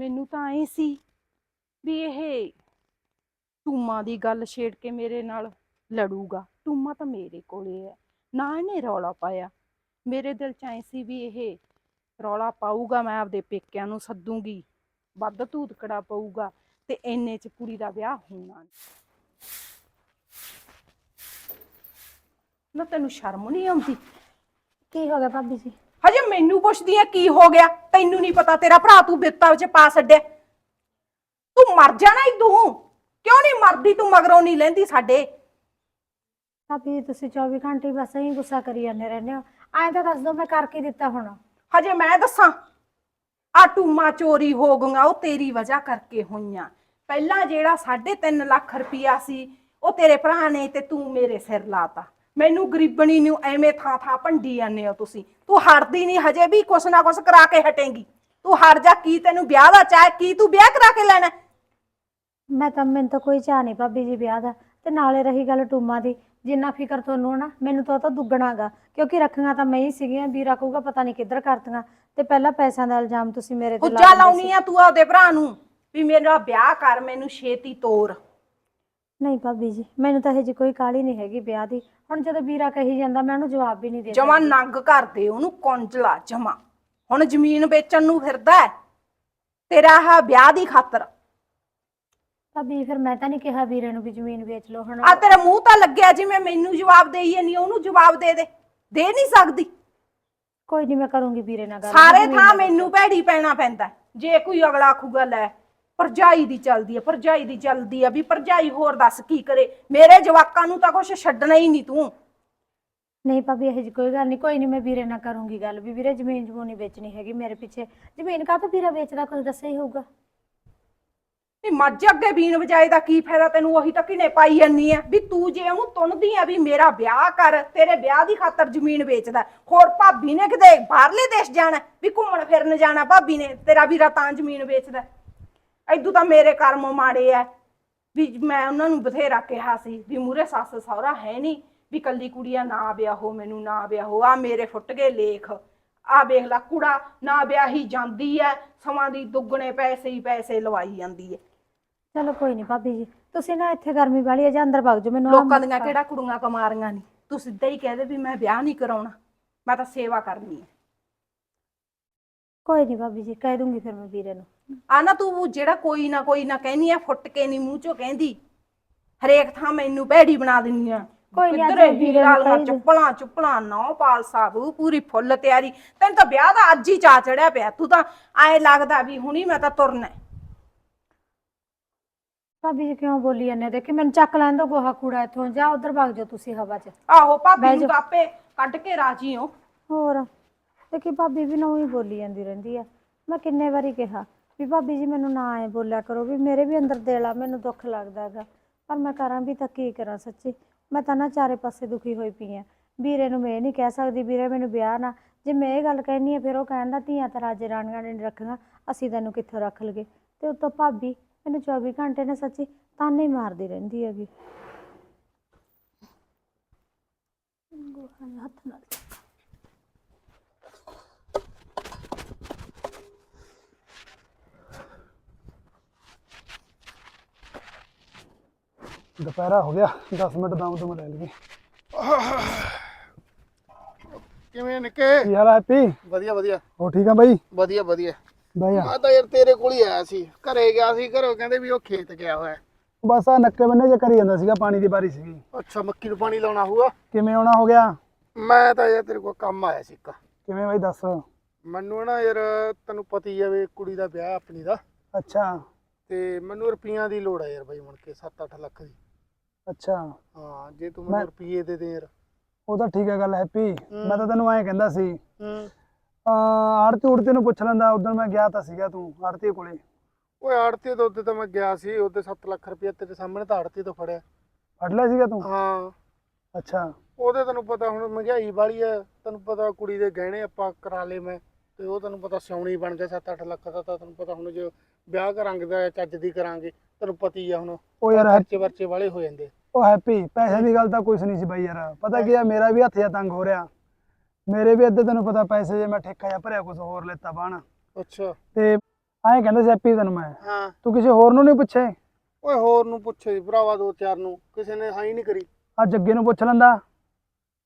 ਮੈਨੂੰ ਤਾਂ ਐ ਸੀ ਵੀ ਇਹ ਟੂਮਾ ਦੀ ਗੱਲ ਛੇੜ ਕੇ ਮੇਰੇ ਨਾਲ ਲੜੂਗਾ। ਟੂਮਾ ਤਾਂ ਮੇਰੇ ਕੋਲੇ ਹੈ ਨਾ ਇਹਨੇ ਰੌਲਾ ਪਾਇਆ। ਮੇਰੇ ਦਿਲ 'ਚ ਐ ਸੀ ਵੀ ਇਹ ਰੌਲਾ ਪਾਊਗਾ, ਮੈਂ ਆਪਦੇ ਪੇਕਿਆਂ ਨੂੰ ਸੱਦੂਗੀ। ਵੱਧ ਧੂਤਕੜਾ ਪਊਗਾ ਤੇ ਇੰਨੇ 'ਚ ਕੁੜੀ ਦਾ ਵਿਆਹ ਹੋਣਾ ਨੀ। ਨਾ ਤੈਨੂੰ ਸ਼ਰਮ ਨਹੀਂ ਆਉਂਦੀ? ਕੀ ਹੋ ਗਿਆ ਭਾਬੀ ਜੀ? ਹਜੇ ਮੈਨੂੰ ਪੁੱਛਦੀ ਆ ਕੀ ਹੋ ਗਿਆ? ਤੈਨੂੰ ਨਹੀਂ ਪਤਾ ਤੇਰਾ ਭਰਾ ਤੂੰ ਬਿੱਤਾ ਵਿੱਚ ਪਾ ਛੱਡਿਆ। ਤੂੰ ਮਰ ਜਾਣਾ ਈ ਤੂੰ। ਕਿਉਂ ਨਹੀਂ ਮਰਦੀ? ਤੂੰ ਮਗਰੋਂ ਨਹੀਂ ਲੈਂਦੀ ਸਾਡੇ। ਭਾਬੀ ਤੁਸੀਂ 24 ਘੰਟੇ ਹੀ ਬਸ ਐਂ ਗੁੱਸਾ ਕਰੀ ਜਾਂਦੇ ਰਹਿੰਦੇ ਹੋ। ਐਂ ਤਾਂ ਦੱਸ ਦੋ ਮੈਂ ਕਰ ਕੀ ਦਿੱਤਾ ਹੁਣ। ਹਜੇ ਮੈਂ ਦੱਸਾਂ ਆ ਟੂਮਾ ਚੋਰੀ ਹੋ ਗਈਆਂ ਉਹ ਤੇਰੀ ਵਜ੍ਹਾ ਕਰਕੇ ਹੋਈਆਂ। ਪਹਿਲਾਂ ਜਿਹੜਾ 3.5 ਲੱਖ ਰੁਪਿਆ ਸੀ ਉਹ ਤੇਰੇ ਭਰਾ ਨੇ ਤੇ ਤੂੰ ਮੇਰੇ ਸਿਰ ਲਾਤਾ। ਮੈਨੂੰ ਗਰੀਬਣੀ ਨੂੰ ਐਵੇਂ ਥਾਂ ਥਾਂ ਭੰਡੀ ਜਾਂਦੇ ਹੋ ਤੁਸੀਂ। ਤੂੰ ਹਟਦੀ ਨਹੀਂ ਹਜੇ ਵੀ ਕੁਛ ਨਾ ਕੁਛ ਕਰਾ ਕੇ ਹਟੇਂਗੀ। ਤੂੰ ਹਟ ਜਾ ਕੀ ਤੈਨੂੰ ਵਿਆਹ ਦਾ ਚਾਹ ਕੀ ਤੂੰ ਵਿਆਹ ਕਰਾ ਕੇ ਲੈਣਾ ਮੈਂ ਤਾਂ ਮੈਨੂੰ ਤਾਂ ਕੋਈ ਚਾਹ ਨਹੀਂ ਭਾਬੀ ਜੀ ਵਿਆਹ ਦਾ। ਤੇ ਨਾਲੇ ਰਹੀ ਗੱਲ ਟੂਮਾ ਦੀ ਜਿੰਨਾ ਫਿਕਰ ਤੁਹਾਨੂੰ ਨਾ ਮੈਨੂੰ ਤਾਂ ਉਹ ਤਾਂ ਦੁੱਗਣਾਗਾ। ਕਿਉਂਕਿ ਰੱਖੀਆਂ ਤਾਂ ਮੈਂ ਹੀ ਸੀਗੀਆਂ ਵੀਰਾ ਕਹੂਗਾ ਪਤਾ ਨਹੀਂ ਕਿੱਧਰ ਕਰਤੀਆਂ। ਤੇ ਪਹਿਲਾਂ ਪੈਸਿਆਂ ਦਾ ਇਲਜ਼ਾਮ ਤੁਸੀਂ ਮੇਰੇ ਤੇ ਲਾ ਹੁੱਜਾ ਦਿੰਦੇ ਲਾਉਣੀ ਸੀ। ਆ ਤੂੰ ਆਪਦੇ ਭਰਾ ਨੂੰ ਵੀ ਮੇਰਾ ਵਿਆਹ ਕਰ ਮੈਨੂੰ ਛੇਤੀ ਤੋਰ। ਨਹੀਂ ਭਾਬੀ ਜੀ ਮੈਨੂੰ ਤਾਂ ਇਹ ਜੀ ਕੋਈ ਕਾਹਲੀ ਨਹੀਂ ਹੈਗੀ ਵਿਆਹ ਦੀ। ਹੁਣ ਜਦੋਂ ਵੀਰਾ ਕਹੀ ਜਾਂਦਾ ਮੈਂ ਉਹਨੂੰ ਜਵਾਬ ਵੀ ਨਹੀਂ ਦੇ ਜਮਾ ਨੰਗ ਕਰਦੇ ਉਹਨੂੰ ਕੌਂਜਲਾ ਜਮਾ। ਹੁਣ ਜ਼ਮੀਨ ਵੇਚਣ ਨੂੰ ਫਿਰਦਾ ਹੈ। ਤੇਰਾ ਆਹ ਵਿਆਹ ਦੀ ਖਾਤਰ। ਭਾਬੀ ਫਿਰ ਮੈਂ ਤਾਂ ਨਹੀਂ ਕਿਹਾ ਵੀਰੇ ਨੂੰ ਵੀ ਜ਼ਮੀਨ ਵੇਚ ਲਓ ਹੁਣ। ਆ ਤੇਰਾ ਮੂੰਹ ਤਾਂ ਲੱਗਿਆ ਜਿਵੇਂ ਮੈਨੂੰ ਜਵਾਬ ਦੇਈ ਨਹੀਂ ਉਹਨੂੰ ਜਵਾਬ ਦੇ ਦੇ। ਦੇ ਨਹੀਂ ਸਕਦੀ। ਕੋਈ ਨਹੀਂ ਮੈਂ ਕਰੂੰਗੀ ਵੀਰੇ ਨਾਲ ਗੱਲ। ਸਾਰੇ ਥਾਂ ਮੈਨੂੰ ਭੈੜੀ ਪੈਣਾ ਪੈਂਦਾ। ਹੈ। ਜੇ ਕੋਈ ਅਗਲਾ ਆਖੂਗਾ ਲੈ ਪਰਜਾਈ ਦੀ ਚੱਲਦੀ ਹੈ ਪਰਜਾਈ ਦੀ ਚੱਲਦੀ ਹੈ ਵੀ ਪਰਜਾਈ ਹੋਰ ਦੱਸ ਕੀ ਕਰੇ? ਮੇਰੇ ਜਵਾਕਾਂ ਨੂੰ ਤਾਂ ਕੁਛ ਛੱਡਣਾ ਹੀ ਨਹੀਂ ਤੂੰ। ਨਹੀਂ ਭਾਬੀ ਇਹ ਜੀ ਕੋਈ ਗੱਲ ਨਹੀਂ ਕੋਈ ਨਹੀਂ ਮੈਂ ਵੀਰੇ ਨਾਲ ਕਰੂੰਗੀ ਗੱਲ ਵੀ। ਵੀਰੇ ਜ਼ਮੀਨ ਜਮੂਨ ਵੇਚਣੀ ਹੈਗੀ ਮੇਰੇ ਪਿੱਛੇ। ਜ਼ਮੀਨ ਕਾਹ ਤੋਂ ਵੀਰਾ ਵੇਚਦਾ ਕੁਝ ਦੱਸਿਆ ਹੀ ਹੋਊਗਾ। ਨਹੀਂ ਮੱਝ ਅੱਗੇ ਬੀਨ ਵਜਾਏ ਦਾ ਕੀ ਫਾਇਦਾ ਤੈਨੂੰ? ਉਹੀ ਤਾਂ ਕਿਨੇ ਪਾਈ ਜੰਨੀ ਆ। ਵੀ ਤੂੰ ਜੇ ਉਹਨੂੰ ਤੁੰਨਦੀ ਆ ਵੀ ਮੇਰਾ ਵਿਆਹ ਕਰ ਤੇਰੇ ਵਿਆਹ ਦੀ ਖਾਤਰ ਜ਼ਮੀਨ ਵੇਚਦਾ। ਹੋਰ ਭਾਬੀ ਨੇ ਕਿਤੇ ਬਾਹਰਲੇ ਦੇਸ਼ ਜਾਣਾ ਵੀ ਘੁੰਮਣ ਫਿਰਨ ਜਾਣਾ ਭਾਬੀ ਨੇ ਤੇਰਾ ਵੀਰਾ ਤਾਂ ਜ਼ਮੀਨ ਵੇਚਦਾ। ਐਦੂ ਤਾਂ ਮੇਰੇ ਕਰਮ ਮਾੜੇ ਆ ਵੀ ਮੈਂ ਉਹਨਾਂ ਨੂੰ ਬਥੇਰਾ ਕਿਹਾ ਸੀ ਵੀ ਮੂਰੇ ਸੱਸ ਸਹੁਰਾ ਹੈ ਨਹੀਂ ਵੀ ਕੱਲੀ ਕੁੜੀਆਂ ਨਾ ਵਿਆਹੋ ਮੈਨੂੰ ਨਾ ਵਿਆਹੋ ਆ ਮੇਰੇ ਫੁੱਟ ਗਏ ਲੇਖ। ਆ ਵੇਖ ਲੈ ਕੁੜਾ ਨਾ ਵਿਆਹੀ ਜਾਂਦੀ ਐ। ਸਮਾਂ ਦੀ ਦੁੱਗਣੇ ਪੈਸੇ ਹੀ ਪੈਸੇ ਲਵਾਈ ਜਾਂਦੀ ਐ। ਚਲੋ ਕੋਈ ਨਹੀਂ ਭਾਬੀ ਜੀ ਤੁਸੀਂ ਨਾ ਇੱਥੇ ਗਰਮੀ ਵਾਲੀ ਹੈ ਜਾਂ ਅੰਦਰ ਵਗ ਜਾਓ ਮੈਨੂੰ ਆਹ ਲੋਕਾਂ ਦੀਆਂ ਕਿਹੜਾ ਕੁੜੀਆਂ ਕਮਾਰੀਆਂ ਨਹੀਂ ਤੂੰ ਸਿੱਧਾ ਹੀ ਕਹਿ ਦੇ ਵੀ ਮੈਂ ਵਿਆਹ ਨਹੀਂ ਕਰਾਉਣਾ ਮੈਂ ਤਾਂ ਸੇਵਾ ਕਰਨੀ ਹੈ ਕੋਈ ਨਹੀਂ ਭਾਬੀ ਜੀ ਕਹਿ ਦੂੰਗੀ ਫਿਰ ਮੈਂ ਵੀਰੇ ਨੂੰ। ਆ ਨਾ ਤੂੰ ਜਿਹੜਾ ਕੋਈ ਨਾ ਕੋਈ ਨਾ ਕਹਿਨੀ ਆ ਫੁੱਟ ਕੇ ਨਹੀਂ ਮੂੰਹ ਚੋਂ ਕਹਿੰਦੀ। ਹਰੇਕ ਥਾਂ ਮੈਨੂੰ ਭੈੜੀ ਬਣਾ ਦਿੰਨੀ ਆ। ਕੋਈ ਨੀ, ਅੱਜ ਵੀਰੇ ਨਾਲ। ਚੁੱਪਲਾਂ ਚੁੱਪਲਾਂ ਨੌ ਪਾਲ ਸਾਬੂ ਪੂਰੀ ਫੁੱਲ ਤਿਆਰੀ। ਤੈਨੂੰ ਤਾਂ ਵਿਆਹ ਦਾ ਅੱਜ ਹੀ ਚਾ ਚੜਿਆ ਪਿਆ। ਤੂੰ ਤਾਂ ਐ ਲੱਗਦਾ ਵੀ ਹੁਣੀ ਮੈਂ ਤਾਂ ਤੁਰਨਾ। ਭਾਬੀ ਜੀ ਕਿਉਂ ਬੋਲੀ ਜਾਂਦੇ ਹੋ? ਦੇਖੀ ਮੈਨੂੰ ਚੱਕ ਲੈਣ ਦੋ ਗੋਹਾ ਕੂੜਾ ਇੱਥੋਂ। ਜਾ ਉਧਰ ਵਗ ਜਾਓ ਤੁਸੀਂ ਹਵਾ 'ਚ। ਆਹੋ ਭਾਬੀ ਨੂੰ ਤਾਂ ਆਪੇ ਕੱਢ ਕੇ ਰਾਜੀ ਹੋ। ਹੋਰ? ਦੇਖੀ ਭਾਬੀ ਵੀ ਨੂੰ ਹੀ ਬੋਲੀ ਜਾਂਦੀ ਰਹਿੰਦੀ ਆ। ਮੈਂ ਕਿੰਨੇ ਵਾਰੀ ਕਿਹਾ ਵੀ ਭਾਬੀ ਜੀ ਮੈਨੂੰ ਨਾ ਐ ਬੋਲਿਆ ਕਰੋ ਵੀ ਮੇਰੇ ਵੀ ਅੰਦਰ ਦਿਲ ਆ, ਮੈਨੂੰ ਦੁੱਖ ਲੱਗਦਾ ਹੈਗਾ। ਪਰ ਮੈਂ ਕਰਾਂ ਵੀ ਤਾਂ ਕੀ ਕਰਾਂ ਸੱਚੀ। ਮੈਂ ਤਾਂ ਨਾ ਚਾਰੇ ਪਾਸੇ ਦੁਖੀ ਹੋਈ ਪਈ ਆ। ਵੀਰੇ ਨੂੰ ਮੈਂ ਇਹ ਨਹੀਂ ਕਹਿ ਸਕਦੀ, ਵੀਰੇ ਮੈਨੂੰ ਵਿਆਹ ਨਾ। ਜੇ ਮੈਂ ਇਹ ਗੱਲ ਕਹਿਨੀ ਆ, ਫਿਰ ਉਹ ਕਹਿੰਦਾ ਧੀਆਂ ਤਾਂ ਰਾਜੇ ਰਾਣੀਆਂ ਨੇ ਨੀ ਰੱਖੀਆਂ ਅਸੀਂ ਤੈਨੂੰ ਕਿੱਥੋਂ ਰੱਖ ਲਗੇ ਤੇ ਉਤੋਂ ਭਾਬੀ, ਮੈਨੂੰ 24 ਘੰਟੇ ਨੇ ਸੱਚੀ ਤਾਨੇ ਹੀ ਮਾਰਦੀ ਰਹਿੰਦੀ ਹੈਗੀ। ਹੱਥ ਨਾਲ। ਦੁਪਹਿਰਾ ਹੋ ਗਿਆ 10 ਮਿੰਟ ਦਮ ਦਮ ਲੈ ਲਈਏ। ਕਿਵੇਂ ਨਿੱਕੇ? ਕੀ ਹਾਲ ਹੈ ਹੈਪੀ? ਵਧੀਆ ਵਧੀਆ। ਹੋ ਠੀਕ ਆ ਬਾਈ? ਵਧੀਆ ਵਧੀਆ। ਬਾਈ ਆ। ਮੈਂ ਤਾਂ ਯਾਰ ਤੇਰੇ ਕੋਲ ਹੀ ਆਇਆ ਸੀ। ਘਰੇ ਗਿਆ ਸੀ ਘਰੋਂ ਕਹਿੰਦੇ ਵੀ ਉਹ ਖੇਤ ਗਿਆ ਹੋਇਆ। ਹੈ। ਬਸ ਆ ਨੱਕੇ ਬੰਨੇ ਜੇ ਕਰੀ ਜਾਂਦਾ ਸੀਗਾ ਪਾਣੀ ਦੀ ਬਾਰੀ ਸੀਗੀ। ਅੱਛਾ ਮੱਕੀ ਨੂੰ ਪਾਣੀ ਲਾਉਣਾ ਹੋਊਗਾ? ਕਿਵੇਂ ਆਉਣਾ ਹੋ ਗਿਆ? ਮੈਂ ਤਾਂ ਯਾਰ ਤੇਰੇ ਕੋਲ ਕੰਮ ਆਇਆ ਸੀ ਇੱਕ। ਕਿਵੇਂ ਬਾਈ ਦੱਸ। ਮੈਨੂੰ ਨਾ ਯਾਰ ਤੈਨੂੰ ਪਤਾ ਹੀ ਵੀ ਕੁੜੀ ਦਾ ਵਿਆਹ ਆਪਣੀ ਦਾ। ਅੱਛਾ। ਤੇ ਮੈਨੂੰ ਰੁਪਈਆਂ ਦੀ ਲੋੜ ਆ ਯਾਰ ਬਾਈ ਮੁੜ ਕੇ 7-8 ਲੱਖ ਦੀ। ਅੱਛਾ। ਹਾਂ ਜੇ ਤੂੰ ਮੈਂ- ਮੈਨੂੰ ਰੁਪਈਏ ਦੇ ਦੇ ਯਾਰ। ਉਹ ਤਾਂ ਠੀਕ ਹੈ ਗੱਲ ਹੈਪੀ। ਮੈਂ ਤਾਂ ਤੈਨੂੰ ਐਂ ਕਹਿੰਦਾ ਸੀ। ਹੂੰ। ਆੜਤੀ ਉੜਤੀ ਨੂੰ ਪੁੱਛ ਲੈਂਦਾ ਉਦੋਂ ਮੈਂ ਗਿਆ ਤਾਂ ਸੀਗਾ ਤੂੰ ਆੜਤੀ ਕੋਲੇ। ਓਏ ਆੜਤੀ ਤੋਂ ਉੱਤੇ ਤਾਂ ਮੈਂ ਗਿਆ ਸੀ ਉਹਦੇ 7 ਲੱਖ ਰੁਪਈਆ ਤੇਰੇ ਸਾਹਮਣੇ ਤਾਂ ਆੜਤੀ ਤੋਂ ਫੜਿਆ। ਫੜ ਲਿਆ ਸੀਗਾ ਤੂੰ? ਹਾਂ। ਅੱਛਾ। ਉਹਦੇ ਤੈਨੂੰ ਪਤਾ ਹੁਣ ਮਹਿੰਗਾਈ ਵਾਲੀ ਆ ਤੈਨੂੰ ਪਤਾ ਕੁੜੀ ਦੇ ਗਹਿਣੇ ਆਪਾਂ ਕਰਾ ਲਏ ਮੈਂ। ਤੇ ਉਹ ਤੈਨੂੰ ਪਤਾ ਸਿਉਣੀ ਬਣ ਗਿਆ 7-8 ਲੱਖ ਦਾ ਤਾਂ ਤੈਨੂੰ ਪਤਾ ਹੁਣ ਜੇ ਵਿਆਹ ਕਰਾਂਗੇ ਤਾਂ ਚੱਜ ਦੀ ਕਰਾਂਗੇ ਤੈਨੂੰ ਪਤਾ ਆ ਹੁਣ ਉਹ ਯਾਰ ਖਰਚੇ ਵਰਚੇ ਵਾਲੇ ਹੋ ਜਾਂਦੇ। ਉਹ ਹੈਪੀ ਪੈਸੇ ਦੀ ਗੱਲ ਤਾਂ ਕੁਛ ਨਹੀਂ ਸੀ ਬਾਈ ਯਾਰ। ਪਤਾ ਕੀ ਆ ਮੇਰਾ ਵੀ ਹੱਥ ਤੰਗ ਹੋ ਰਿਹਾ। ਮੇਰੇ ਵੀ ਅੱਧੇ ਤੈਨੂੰ ਪਤਾ ਪੈਸੇ ਜੇ ਮੈਂ ਠੇਕਾ ਜਿਹਾ ਭਰਿਆ ਕੁਝ ਹੋਰ ਲੈਤਾ ਬਾਣ ਅੱਛਾ। ਤੇ ਐਂ ਕਹਿੰਦਾ ਸੀ ਹੈਪੀ ਤੈਨੂੰ ਮੈਂ। ਹਾਂ। ਤੂੰ ਕਿਸੇ ਹੋਰ ਨੂੰ ਨਹੀਂ ਪੁੱਛੇ? ਓਏ ਹੋਰ ਨੂੰ ਪੁੱਛੇ ਸੀ ਭਰਾਵਾ ਦੋ ਚਾਰ ਨੂੰ ਕਿਸੇ ਨੇ ਹਾਂ ਹੀ ਨਹੀਂ ਕਰੀ। ਆ ਜੱਗੇ ਨੂੰ ਪੁੱਛ ਲੈਂਦਾ।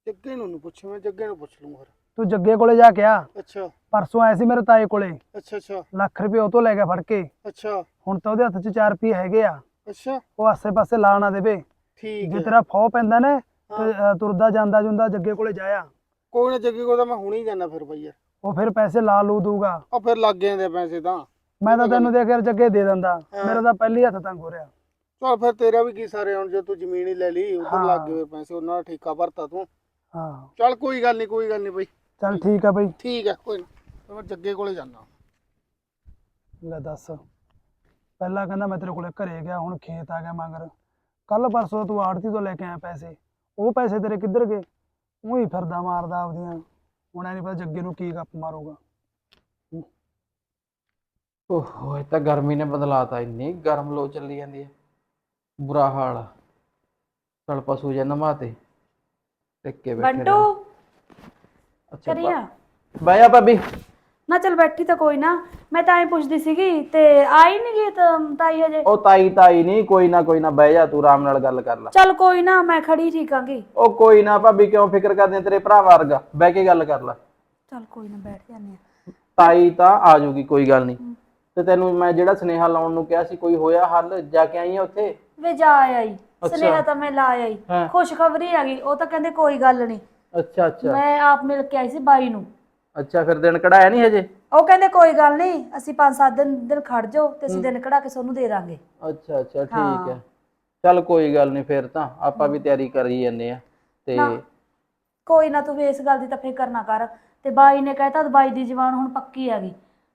ਜੱਗੇ ਨੂੰ ਨਹੀਂ ਪੁੱਛੇ ਮੈਂ ਜੱਗੇ ਨੂੰ ਪੁੱਛ ਲੂੰ ਫਿਰ ਤੂੰ ਜੱਗੇ ਕੋਲੇ ਜਾ ਕੇ ਆ। ਅੱਛਾ। ਪਰਸੋਂ ਆਇਆ ਸੀ ਮੇਰੇ ਤਾਏ ਕੋਲੇ। ਅੱਛਾ ਅੱਛਾ। ਲੱਖ ਰੁਪਏ ਉਹ ਤੋਂ ਲੈ ਕੇ ਫੜ ਕੇ। ਅੱਛਾ। ਹੁਣ ਤਾਂ ਉਹਦੇ ਹੱਥ 'ਚ 4 ਰੁਪਏ ਹੈਗੇ ਆ। ਅੱਛਾ। ਉਹ ਆਸੇ-ਪਾਸੇ ਲਾ ਨਾ ਦੇਵੇ। ਠੀਕ ਜੇ ਤੇਰਾ ਫੌ ਪੈਂਦਾ ਨਾ ਤੇ ਤੁਰਦਾ ਜਾਂਦਾ ਜੁੰਦਾ ਜੱਗੇ ਕੋਲੇ ਜਾਇਆ ਕੋਈ ਨਾ ਜੱਗੇ ਕੋਲ ਤਾਂ ਮੈਂ ਹੁਣੇ ਹੀ ਜਾਣਾ ਫਿਰ ਬਈ ਯਾਰ। ਉਹ ਫਿਰ ਪੈਸੇ ਲਾ ਲੂ ਦੂਗਾ ਉਹ ਫਿਰ ਲੱਗ ਜਾਂਦੇ ਪੈਸੇ ਤਾਂ। ਮੈਂ ਤਾਂ ਤੈਨੂੰ ਦੇਖ ਕੇ ਜੱਗੇ ਦੇ ਦਿੰਦਾ। ਮੇਰਾ ਤਾਂ ਪਹਿਲੀ ਹੱਥ ਤੰਗ ਹੋ ਰਿਹਾ। ਚਲ ਫਿਰ ਤੇਰਾ ਵੀ ਕੀ ਸਾਰੇ ਹੁਣ ਜੇ ਤੂੰ ਜ਼ਮੀਨ ਹੀ ਲੈ ਲਈ ਉਧਰ। ਲੱਗ ਗਏ ਪੈਸੇ ਉਹਨਾਂ ਦਾ ਠੇਕਾ ਭਰਤਾ ਤੂੰ। ਹਾਂ। ਚਲ ਕੋਈ ਗੱਲ ਨਹੀਂ ਕੋਈ ਗੱਲ ਨਹੀਂ ਬਈ। ਚੱਲ ਠੀਕ ਆ ਬਈ। ਠੀਕ ਹੈ ਕੋਈ ਨਾ। ਮੈਂ ਜੱਗੇ ਕੋਲੇ ਜਾਣਾ ਲੈ ਦੱਸ। ਪਹਿਲਾਂ ਕਹਿੰਦਾ ਮੈਂ ਤੇਰੇ ਕੋਲੇ ਘਰੇ ਗਿਆ ਹੁਣ ਖੇਤ ਆ ਗਿਆ ਮਗਰ। ਕੱਲ ਪਰਸੋਂ ਤੂੰ ਆੜਤੀ ਤੋਂ ਲੈ ਕੇ ਆਇਆ ਪੈਸੇ। ਉਹ ਪੈਸੇ ਤੇਰੇ ਕਿੱਧਰ ਗਏ? ਉਹੀ ਫਿਰਦਾ ਮਾਰਦਾ ਆਪਦੀਆਂ। ਹੁਣ ਐ ਨਹੀਂ ਪਤਾ ਜੱਗੇ ਨੂੰ ਕੀ ਗੱਪ ਮਾਰੂਗਾ। ਓਹੋ ਇਹ ਤਾਂ ਗਰਮੀ ਨੇ ਬਦਲਾਤਾ। ਇੰਨੀ ਗਰਮ ਲੋ ਚੱਲੀ ਜਾਂਦੀ ਹੈ ਬੁਰਾ ਹਾਲ ਆ। ਚਲ ਪਸ਼ੂ ਜੇ ਨਮਾਤੇ ਟਿੱਕੇ ਬੈਠੇ ਬੰਟੂ। ਅੱਛਾ ਕਰੀਆ? ਬਹਿ ਜਾ ਭਾਬੀ। ਨਾ ਚਲ ਬੈਠੀ ਤਾਂ ਕੋਈ ਨਾ ਮੈਂ ਤਾਂ ਐਂ ਪੁੱਛਦੀ ਸੀਗੀ ਤੇ ਆਈ ਨਹੀਂ ਗਈ ਤਾਂ ਤਾਈ ਹਜੇ? ਉਹ ਤਾਈ ਤਾਈ ਨਹੀਂ ਕੋਈ ਨਾ ਕੋਈ ਨਾ ਬਹਿ ਜਾ ਤੂੰ ਆਰਾਮ ਨਾਲ ਗੱਲ ਕਰ ਲੈ। ਚਲ ਕੋਈ ਨਾ ਮੈਂ ਖੜੀ ਠੀਕਾਂਗੀ ਉਹ ਕੋਈ ਨਾ ਭਾਬੀ ਕਿਉਂ ਫਿਕਰ ਕਰਦੇ ਤੇਰੇ ਭਰਾ ਵਰਗਾ? ਬਹਿ ਕੇ ਗੱਲ ਕਰ ਲੈ। ਚਲ ਕੋਈ ਨਾ ਬੈਠ ਜਾਂਦੇ ਆ। ਤਾਈ ਤਾਂ ਆ ਜਾਊਗੀ ਕੋਈ ਗੱਲ ਨਹੀਂ ਤੇ ਤੈਨੂੰ ਮੈਂ ਜਿਹੜਾ ਸੁਨੇਹਾ ਲਾਉਣ ਨੂੰ ਕਿਹਾ ਸੀ ਕੋਈ ਹੋਇਆ ਹੱਲ? ਜਾ ਕੇ ਆਈ ਆ ਉੱਥੇ? ਵੇ ਜਾ ਆਈ। ਸੁਨੇਹਾ ਤਾਂ ਮੈਂ ਲਾ ਆਈ। ਹਾਂ। ਖੁਸ਼ਖਬਰੀ ਆ ਗਈ ਉਹ ਤਾਂ ਕਹਿੰਦੇ ਕੋਈ ਗੱਲ ਨਹੀਂ ਅੱਛਾ ਅੱਛਾ। ਮੈਂ ਆਪ ਮਿਲ ਕੇ ਆਈ ਸੀ ਬਾਈ ਨੂੰ। ਅੱਛਾ ਫਿਰ ਦਿਨ ਕਢਾਇਆ ਨਹੀਂ ਹਜੇ? ਉਹ ਕਹਿੰਦੇ ਕੋਈ ਗੱਲ ਨਹੀਂ ਅਸੀਂ 5-7 ਦਿਨ ਦਿਨ ਖੜ ਜਾਓ ਤੇ ਅਸੀਂ ਦਿਨ ਕਢਾ ਕੇ ਤੁਹਾਨੂੰ ਦੇ ਦਾਂਗੇ। ਅੱਛਾ ਅੱਛਾ ਠੀਕ ਹਾਂ। ਹੈ। ਚੱਲ ਕੋਈ ਗੱਲ ਨਹੀਂ ਫਿਰ ਤਾਂ ਆਪਾਂ ਵੀ ਤਿਆਰੀ ਕਰੀ ਜਾਂਦੇ ਆ ਤੇ ਨਾ। ਕੋਈ ਨਾ ਤੂੰ ਵੀ ਇਸ ਗੱਲ ਦੀ ਤਾਂ ਫਿਕਰ ਨਾ ਕਰ। ਤੇ ਬਾਈ ਨੇ ਕਹਿਤਾ ਬਾਈ ਦੀ ਜਵਾਨ ਹੁਣ ਪੱਕੀ ਆ ਗਈ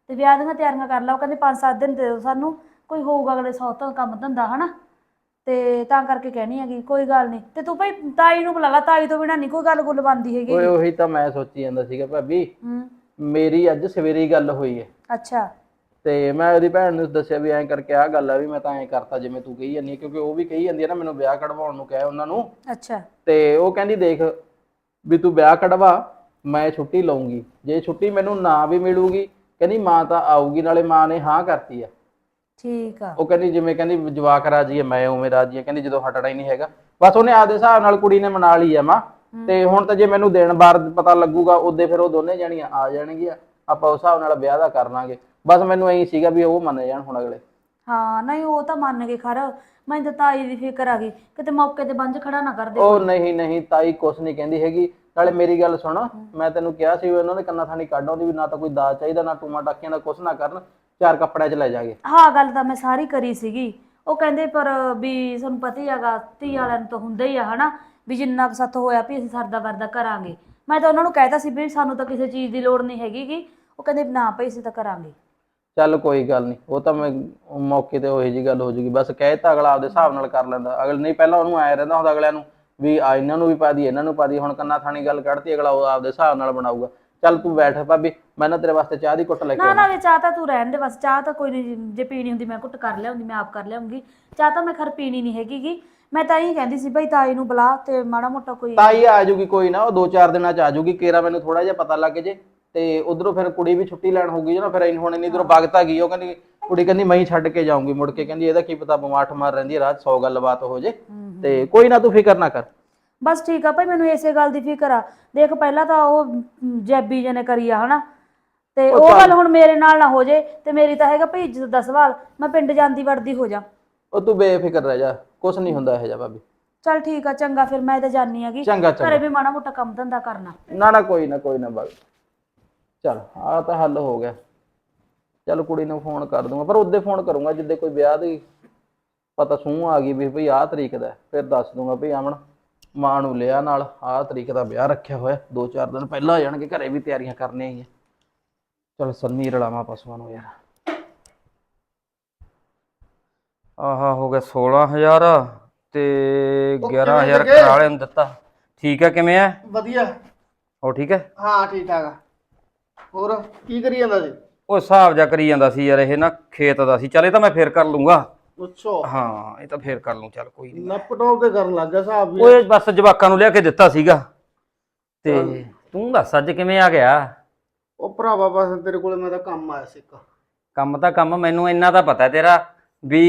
ਤੇ ਵਿਆਹ ਦੀਆਂ ਤਿਆਰੀਆਂ ਕਰ ਲਾ ਉਹ ਕਹਿੰਦੇ 5-7 ਦਿਨ ਦੇ ਦਿਓ ਸਾਨੂੰ ਕੋਈ ਹੋਊਗਾ ਅਗਲੇ ਸੌ ਤੋਂ ਕੰਮ ਧੰਦਾ ਹਨਾ? ਤੇ ਤਾਂ ਕਰਕੇ ਕਹਿਣੀ ਹੈਗੀ ਕੋਈ ਗੱਲ ਨਹੀਂ। ਤੇ ਤੂੰ ਭਾਈ ਤਾਈ ਨੂੰ ਬੁਲਾ ਲਾ ਤਾਈ ਤੋਂ ਬਿਨਾਂ ਨਹੀਂ ਕੋਈ ਗੱਲ ਗੁੱਲ ਬੰਦੀ ਹੈਗੀ। ਓਏ ਉਹੀ ਤਾਂ ਮੈਂ ਸੋਚੀ ਜਾਂਦਾ ਸੀਗਾ ਭਾਬੀ। ਹੂੰ। ਮੇਰੀ ਅੱਜ ਸਵੇਰੇ ਹੀ ਗੱਲ ਹੋਈ ਹੈ ਅੱਛਾ। ਤੇ ਮੈਂ ਉਹਦੀ ਭੈਣ ਨੂੰ ਦੱਸਿਆ ਵੀ ਐਂ ਕਰਕੇ ਆਹ ਗੱਲ ਆ ਵੀ ਮੈਂ ਤਾਂ ਐਂ ਕਰਤਾ ਜਿਵੇਂ ਤੂੰ ਕਹੀ ਜਾਂਦੀ ਹੈ ਕਿਉਂਕਿ ਉਹ ਵੀ ਕਹੀ ਜਾਂਦੀ ਹੈ ਨਾ ਮੈਨੂੰ ਵਿਆਹ ਕਢਵਾਉਣ ਨੂੰ ਕਿਹਾ ਉਹਨਾਂ ਨੂੰ। ਅੱਛਾ। ਤੇ ਉਹ ਕਹਿੰਦੀ ਦੇਖ ਵੀ ਤੂੰ ਵਿਆਹ ਕਢਵਾ ਮੈਂ ਛੁੱਟੀ ਲਊਂਗੀ। ਜੇ ਛੁੱਟੀ ਮੈਨੂੰ ਨਾ ਵੀ ਮਿਲੂਗੀ ਕਹਿੰਦੀ ਮਾਂ ਤਾਂ ਆਊਗੀ ਨਾਲੇ ਮਾਂ ਨੇ ਹਾਂ ਕਰਤੀ ਆ। ਠੀਕ ਆ। ਉਹ ਕਹਿੰਦੀ ਜਿਵੇਂ ਕਹਿੰਦੀ ਜਵਾਕ ਰਾਜੀ ਹੈ ਮੈਂ ਉਵੇਂ ਰਾਜੀ ਹੈ ਕਹਿੰਦੀ ਜਦੋਂ ਹਟਣਾ ਹੀ ਨਹੀਂ ਹੈਗਾ। ਬਸ ਉਹਨੇ ਆਪਦੇ ਹਿਸਾਬ ਨਾਲ ਕੁੜੀ ਨੇ ਮਨਾ ਲਈ ਆ ਮਾਂ। ਤੇ ਹੁਣ ਤਾਂ ਜੇ ਮੈਨੂੰ ਦੇਣ ਬਾਰ ਪਤਾ ਲੱਗੂਗਾ ਉਦੋਂ ਫਿਰ ਉਹ ਦੋਨੇ ਜਣੀਆਂ ਆ ਜਾਣਗੀਆਂ। ਆਪਾਂ ਉਸ ਹਿਸਾਬ ਨਾਲ ਵਿਆਹ ਦਾ ਕਰ ਲਾਂਗੇ। ਬਸ ਮੈਨੂੰ ਐਂ ਸੀਗਾ ਵੀ ਉਹ ਮੰਨ ਜਾਣ ਹੁਣ ਅਗਲੇ। ਹਾਂ ਨਹੀਂ ਉਹ ਤਾਂ ਮੰਨ ਗਏ ਖਰ। ਮੈਂ ਤਾਂ ਤਾਈ ਦੀ ਫਿਕਰ ਆ ਗਈ। ਕਿਤੇ ਮੌਕੇ ਤੇ ਬੰਜ ਖੜਾ ਨਾ ਕਰ ਦੇ। ਉਹ ਨਹੀਂ ਨਹੀਂ ਤਾਈ ਕੁਛ ਨਹੀਂ ਕਹਿੰਦੀ ਹੈਗੀ। ਨਾਲੇ ਮੇਰੀ ਗੱਲ ਸੁਣ। ਮੈਂ ਤੈਨੂੰ ਕਿਹਾ ਸੀ ਵੀ ਉਹਨਾਂ ਦੇ ਕੰਨਾਂ ਥਾਣੀ ਕੱਢ ਆਉਂਦੀ ਵੀ ਨਾ ਤਾਂ ਕੋਈ ਦਾਜ ਚਾਹੀਦਾ ਨਾ ਟੂਮਾ ਟਾਕੀਆਂ ਦਾ ਕੁਛ ਨਾ ਕਰਨ। ਚਾਰ ਕੱਪੜਿਆਂ 'ਚ ਲੈ ਜਾਗੇ। ਹਾਂ ਗੱਲ ਤਾਂ ਮੈਂ ਸਾਰੀ ਕਰੀ ਸੀਗੀ। ਉਹ ਕਹਿੰਦੇ ਪਰ ਵੀ ਤੁਹਾਨੂੰ ਪਤਾ ਹੀ ਹੈਗਾ ਧੀ ਵਾਲਿਆਂ ਨੂੰ ਤਾਂ ਹੁੰਦਾ ਹੀ ਆ ਹਨਾ? ਵੀ ਜਿੰਨਾ ਕੁ ਸੱਤ ਹੋਇਆ ਵੀ ਅਸੀਂ ਸਰਦਾ ਵਰਦਾ ਕਰਾਂਗੇ। ਮੈਂ ਤਾਂ ਉਹਨਾਂ ਨੂੰ ਕਹਿਤਾ ਸੀ ਵੀ ਸਾਨੂੰ ਤਾਂ ਕਿਸੇ ਚੀਜ਼ ਦੀ ਲੋੜ ਨਹੀਂ ਹੈਗੀਗੀ ਉਹ ਕਹਿੰਦੇ ਨਾ ਭਈ ਅਸੀਂ ਤਾਂ ਕਰਾਂਗੇ। ਚੱਲ ਕੋਈ ਗੱਲ ਨਹੀਂ ਉਹ ਤਾਂ ਮੈਂ ਉਹ ਮੌਕੇ ਤੇ ਉਹੀ ਜੀ ਗੱਲ ਹੋ ਜੂਗੀ। ਬਸ ਕਹਿ ਤਾ ਅਗਲਾ ਆਪਦੇ ਹਿਸਾਬ ਨਾਲ ਕਰ ਲੈਂਦਾ। ਅਗਲ ਨਹੀਂ ਪਹਿਲਾਂ ਉਹਨੂੰ ਆਇਆ ਰਹਿੰਦਾ ਹੁੰਦਾ ਅਗਲਿਆਂ ਨੂੰ ਵੀ ਆ ਇਹਨਾਂ ਨੂੰ ਵੀ ਪਾ ਦੀ ਇਹਨਾਂ ਨੂੰ ਪਾ ਦੀ ਹੁਣ ਕੰਨਾਂ ਥਾਣੀ ਗੱਲ ਕੱਢਤੀ ਅਗਲਾ ਉਹ ਆਪਦੇ ਹਿਸਾਬ ਨਾਲ ਬਣਾਊਗਾ। ਚੱਲ ਤੂੰ ਬੈਠ ਭਾਬੀ ਮੈਂ ਨਾ ਤੇਰੇ ਵਾਸਤੇ ਚਾਹ ਦੀ ਕੁੱਟ ਲੈ ਕੇ ਨਾ ਆਉਣਾ। ਨਾ ਵੀ ਚਾਹ ਤਾਂ ਤੂੰ ਰਹਿਣ ਦੇ ਬਸ ਚਾਹ ਤਾਂ ਕੋਈ ਨਹੀਂ ਜੇ ਪੀਣੀ ਹੁੰਦੀ ਮੈਂ ਘੁੱਟ ਕਰ ਲਿਆਉਂਦੀ ਮੈਂ ਆਪ ਕਰ ਲਿਆਉਂਗੀ। ਚਾਹ ਤਾਂ ਮੈਂ ਖਰ ਪੀਣੀ ਨਹੀਂ ਹੈਗੀਗੀ ਮੈਂ ਤਾਂ ਇਹੀ ਕਹਿੰਦੀ ਸੀ ਭਾਈ ਤਾਈ ਨੂੰ ਬੁਲਾ ਤੇ ਮਾੜਾ ਮੋਟਾ ਕੋਈ ਤਾਈ ਆ ਜੂਗੀ ਕੋਈ ਨਾ ਉਹ ਦੋ ਚਾਰ ਦਿਨਾਂ ਚ ਆ ਜੂਗੀ ਕੇਰਾ ਮੈਨੂੰ ਥੋੜਾ ਜਿਹਾ ਪਤਾ ਲੱਗ ਜੇ। ਤੇ ਉਧਰੋਂ ਫਿਰ ਕੁੜੀ ਵੀ ਛੁੱਟੀ ਲੈਣ ਹੋਊਗੀ ਨਾ ਫਿਰ ਹੁਣ ਇੰਨੀ ਦੂਰੋਂ ਭਗਤਾ ਗਈ ਉਹ ਕਹਿੰਦੀ ਕੁੜੀ ਕਹਿੰਦੀ ਮੈਂ ਹੀ ਛੱਡ ਕੇ ਜਾਊਂਗੀ ਮੁੜ ਕੇ ਕਹਿੰਦੀ ਇਹਦਾ ਕੀ ਪਤਾ ਬਿਮਾਰ ਮਾਰ ਰਹਿੰਦੀ ਹੈ ਰਾਤ 100 ਗੱਲਬਾਤ ਹੋ ਜੇ। ਤੇ ਕੋਈ ਨਾ ਤੂੰ ਫਿਕਰ ਨਾ ਕਰ। ਬਸ ਠੀਕ ਆ ਭਾਈ ਮੈਨੂੰ ਇਸੇ ਗੱਲ ਦੀ ਫਿਕਰ ਆ। ਦੇਖ ਪਹਿਲਾਂ ਤਾਂ ਉਹ ਜੈਬੀ ਜੀ ਨੇ ਕਰੀ ਆ ਹਨਾ? ਤੇ ਉਹ। ਗੱਲ ਹੁਣ ਮੇਰੇ ਨਾਲ ਨਾ ਹੋ ਜੇ ਤੇ ਮੇਰੀ ਤਾਂ ਹੈਗਾ ਭਈ ਇੱਜ਼ਤ ਦਾ ਸਵਾਲ। ਮੈਂ ਪਿੰਡ ਜਾਂਦੀ ਵੜਦੀ ਹੋ ਜਾ। ਉਹ ਤੂੰ ਬੇਫਿਕਰ ਰਹਿ ਜਾ ਕੁਛ ਨਹੀਂ ਹੁੰਦਾ ਇਹ ਜਾ ਭਾਬੀ। ਚਲ ਠੀਕ ਆ ਚੰਗਾ ਫਿਰ ਮੈਂ ਤਾਂ ਜਾਣੀ ਹੈਗੀ। ਚੰਗਾ ਘਰੇ ਵੀ ਮਾੜਾ ਮੋਟਾ ਕੰਮ ਧੰਦਾ ਕਰਨਾ। ਨਾ ਨਾ ਕੋਈ ਨਾ ਕੋਈ ਨਾ ਬਗ ਚਲ ਆ ਤਾਂ ਹੱਲ ਹੋ ਗਿਆ। ਚਲ ਕੁੜੀ ਨੂੰ ਫੋਨ ਕਰ ਦੂੰਗਾ ਪਰ ਉਹਦੇ ਫੋਨ ਕਰੂੰਗਾ ਜਿੱਦੇ ਕੋਈ ਵਿਆਹ ਦੀ ਪਤਾ ਸੂਹ ਆ ਗਈ ਵੀ ਭਈ ਆਹ ਤਰੀਕ ਦਾ ਹੈ। ਫਿਰ ਦੱਸ ਦੂੰਗਾ ਭਈ ਆਮਣ ਮਾਂ ਨੂੰ ਲਿਆ ਨਾਲ। ਆਹ ਤਰੀਕ ਦਾ ਵਿਆਹ ਰੱਖਿਆ ਹੋਇਆ। ਦੋ ਚਾਰ ਦਿਨ ਪਹਿਲਾਂ ਆ ਜਾਣਗੇ ਘਰੇ ਵੀ ਤਿਆਰੀਆਂ ਕਰਨੀਆਂ ਹੀ ਆ। ਚਲ ਸੰਨੀ ਰਲਾਵਾ ਪਸ਼ੂਆਂ ਨੂੰ ਯਾਰ। ਆਹਾ ਹੋ ਗਿਆ 16000 ਤੇ ਉਹ 11000 ਕਿਵੇਂ ਲੱਗੇ? ਕਰਾਲੇ ਨੂੰ ਦਿੱਤਾ। ਠੀਕ ਹੈ ਕਿਵੇਂ ਹੈ? ਵਧੀਆ। ਹੋ ਠੀਕ ਹੈ? ਹਾਂ ਠੀਕ ਠਾਕ ਆ। ਹੋਰ ਕੀ ਕਰੀ ਜਾਂਦਾ ਸੀ? ਉਹ ਹਿਸਾਬ ਜਾ ਕਰੀ ਜਾਂਦਾ ਸੀ ਯਾਰ ਇਹ ਨਾ ਖੇਤ ਦਾ ਸੀ। ਚੱਲ ਤਾਂ ਮੈਂ ਫੇਰ ਕਰ ਲੂੰਗਾ। ਅੱਛਾ ਹਾਂ ਇਹ ਤਾਂ ਫੇਰ ਕਰ ਲੂੰ ਚੱਲ ਕੋਈ ਨਹੀਂ ਲੈਪਟਾਪ ਤੇ ਕਰਨ ਲੱਗ ਗਿਆ ਹਿਸਾਬ ਵੀ। ਓਏ ਬਸ ਜਵਾਕਾਂ ਨੂੰ ਲਿਆ ਕੇ ਦਿੱਤਾ ਸੀਗਾ। ਤੇ ਤੂੰ ਦੱਸ ਅੱਜ ਕਿਵੇਂ ਆ ਗਿਆ? ਉਹ ਭਰਾਵਾ ਬਸ ਤੇਰੇ ਕੋਲੇ ਮੈਂ ਤਾਂ ਕੰਮ ਆਇਆ ਸੀ ਇੱਕ। ਕੰਮ ਤਾਂ ਕੰਮ ਮੈਨੂੰ ਇੰਨਾ ਤਾਂ ਪਤਾ ਤੇਰਾ ਵੀ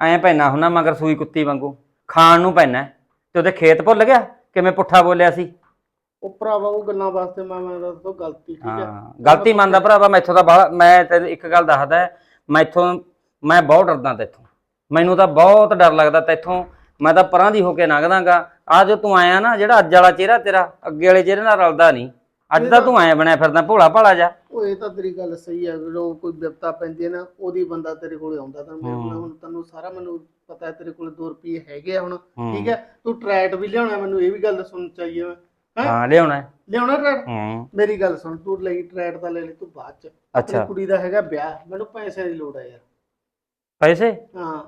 ਐਂ ਪੈਣਾ ਹੁੰਨਾ ਮਗਰ ਸੂਈ ਕੁੱਤੀ ਵਾਂਗੂ। ਖਾਣ ਨੂੰ ਪੈਣਾ ਤੇ ਉਹਦੇ ਖੇਤ ਭੁੱਲ ਗਿਆ? ਕਿਵੇਂ ਪੁੱਠਾ ਬੋਲਿਆ ਸੀ? ਉਹ ਭਰਾਵਾ ਉਹ ਗੱਲਾਂ ਵਾਸਤੇ ਮੈਂ ਮੈਂ ਦੱਸ ਦੋ ਗਲਤੀ ਠੀਕ ਹੈ। ਹਾਂ ਗਲਤੀ ਮੰਨਦਾ ਭਰਾਵਾ ਮੈਥੋਂ ਤਾਂ ਮੈਂ ਤੈਨੂੰ ਇੱਕ ਗੱਲ ਦੱਸਦਾ ਮੈਥੋਂ ਮੈਂ ਬਹੁਤ ਡਰਦਾ ਤੇਥੋਂ। ਮੈਨੂੰ ਤਾਂ ਬਹੁਤ ਡਰ ਲੱਗਦਾ ਤੇਥੋਂ। ਮੈਂ ਤਾਂ ਪਰਾਂ ਦੀ ਹੋ ਕੇ ਲੰਘਦਾਗਾ। ਆ ਜੋ ਤੂੰ ਆਇਆ ਨਾ ਜਿਹੜਾ ਅੱਜ ਵਾਲਾ ਚਿਹਰਾ ਤੇਰਾ ਅੱਗੇ ਵਾਲੇ ਚਿਹਰੇ ਨਾਲ ਰਲਦਾ ਨਹੀਂ। ਅੱਜ ਤਾਂ ਤੂੰ ਆਇਆ ਬਣਿਆ ਫਿਰਦਾ ਭੋਲਾ ਭਾਲਾ ਜਾ ਉਹ ਇਹ ਤਾਂ ਤੇਰੀ ਗੱਲ ਸਹੀ ਹੈ ਜਦੋਂ ਕੋਈ ਵਿਪਤਾ ਪੈਂਦੀ ਹੈ ਨਾ ਉਹਦੀ ਬੰਦਾ ਤੇਰੇ ਕੋਲੇ ਆਉਂਦਾ ਤਾਂ ਮੇਰੇ ਕੋਲ ਹੁਣ ਤੈਨੂੰ ਸਾਰਾ ਮੈਨੂੰ ਪਤਾ ਹੈ ਤੇਰੇ ਕੋਲੇ 2 ਰੁਪਏ ਹੈਗੇ ਆ ਹੁਣ ਠੀਕ ਹੈ? ਤੂੰ ਟਰੈਟ ਵੀ ਲਿਆਉਣਾ ਮੈਨੂੰ ਇਹ ਵੀ ਗੱਲ ਸੁਣ ਚਾਹੀਏ ਹੈਂ? ਹਾਂ ਲਿਆਉਣਾ। ਲਿਆਉਣਾ ਟਰੈਟ? ਮੇਰੀ ਗੱਲ ਸੁਣ ਤੂੰ ਲਈ ਟਰੈਟ ਦਾ ਲੈ ਲਈ ਤੂੰ ਬਾਅਦ ਚ। ਅੱਛਾ। ਕੁੜੀ ਦਾ ਹੈਗਾ ਵਿਆਹ ਮੈਨੂੰ ਪੈਸੇ ਦੀ ਲੋੜ ਹੈ ਯਾਰ। ਪੈਸੇ? ਹਾਂ।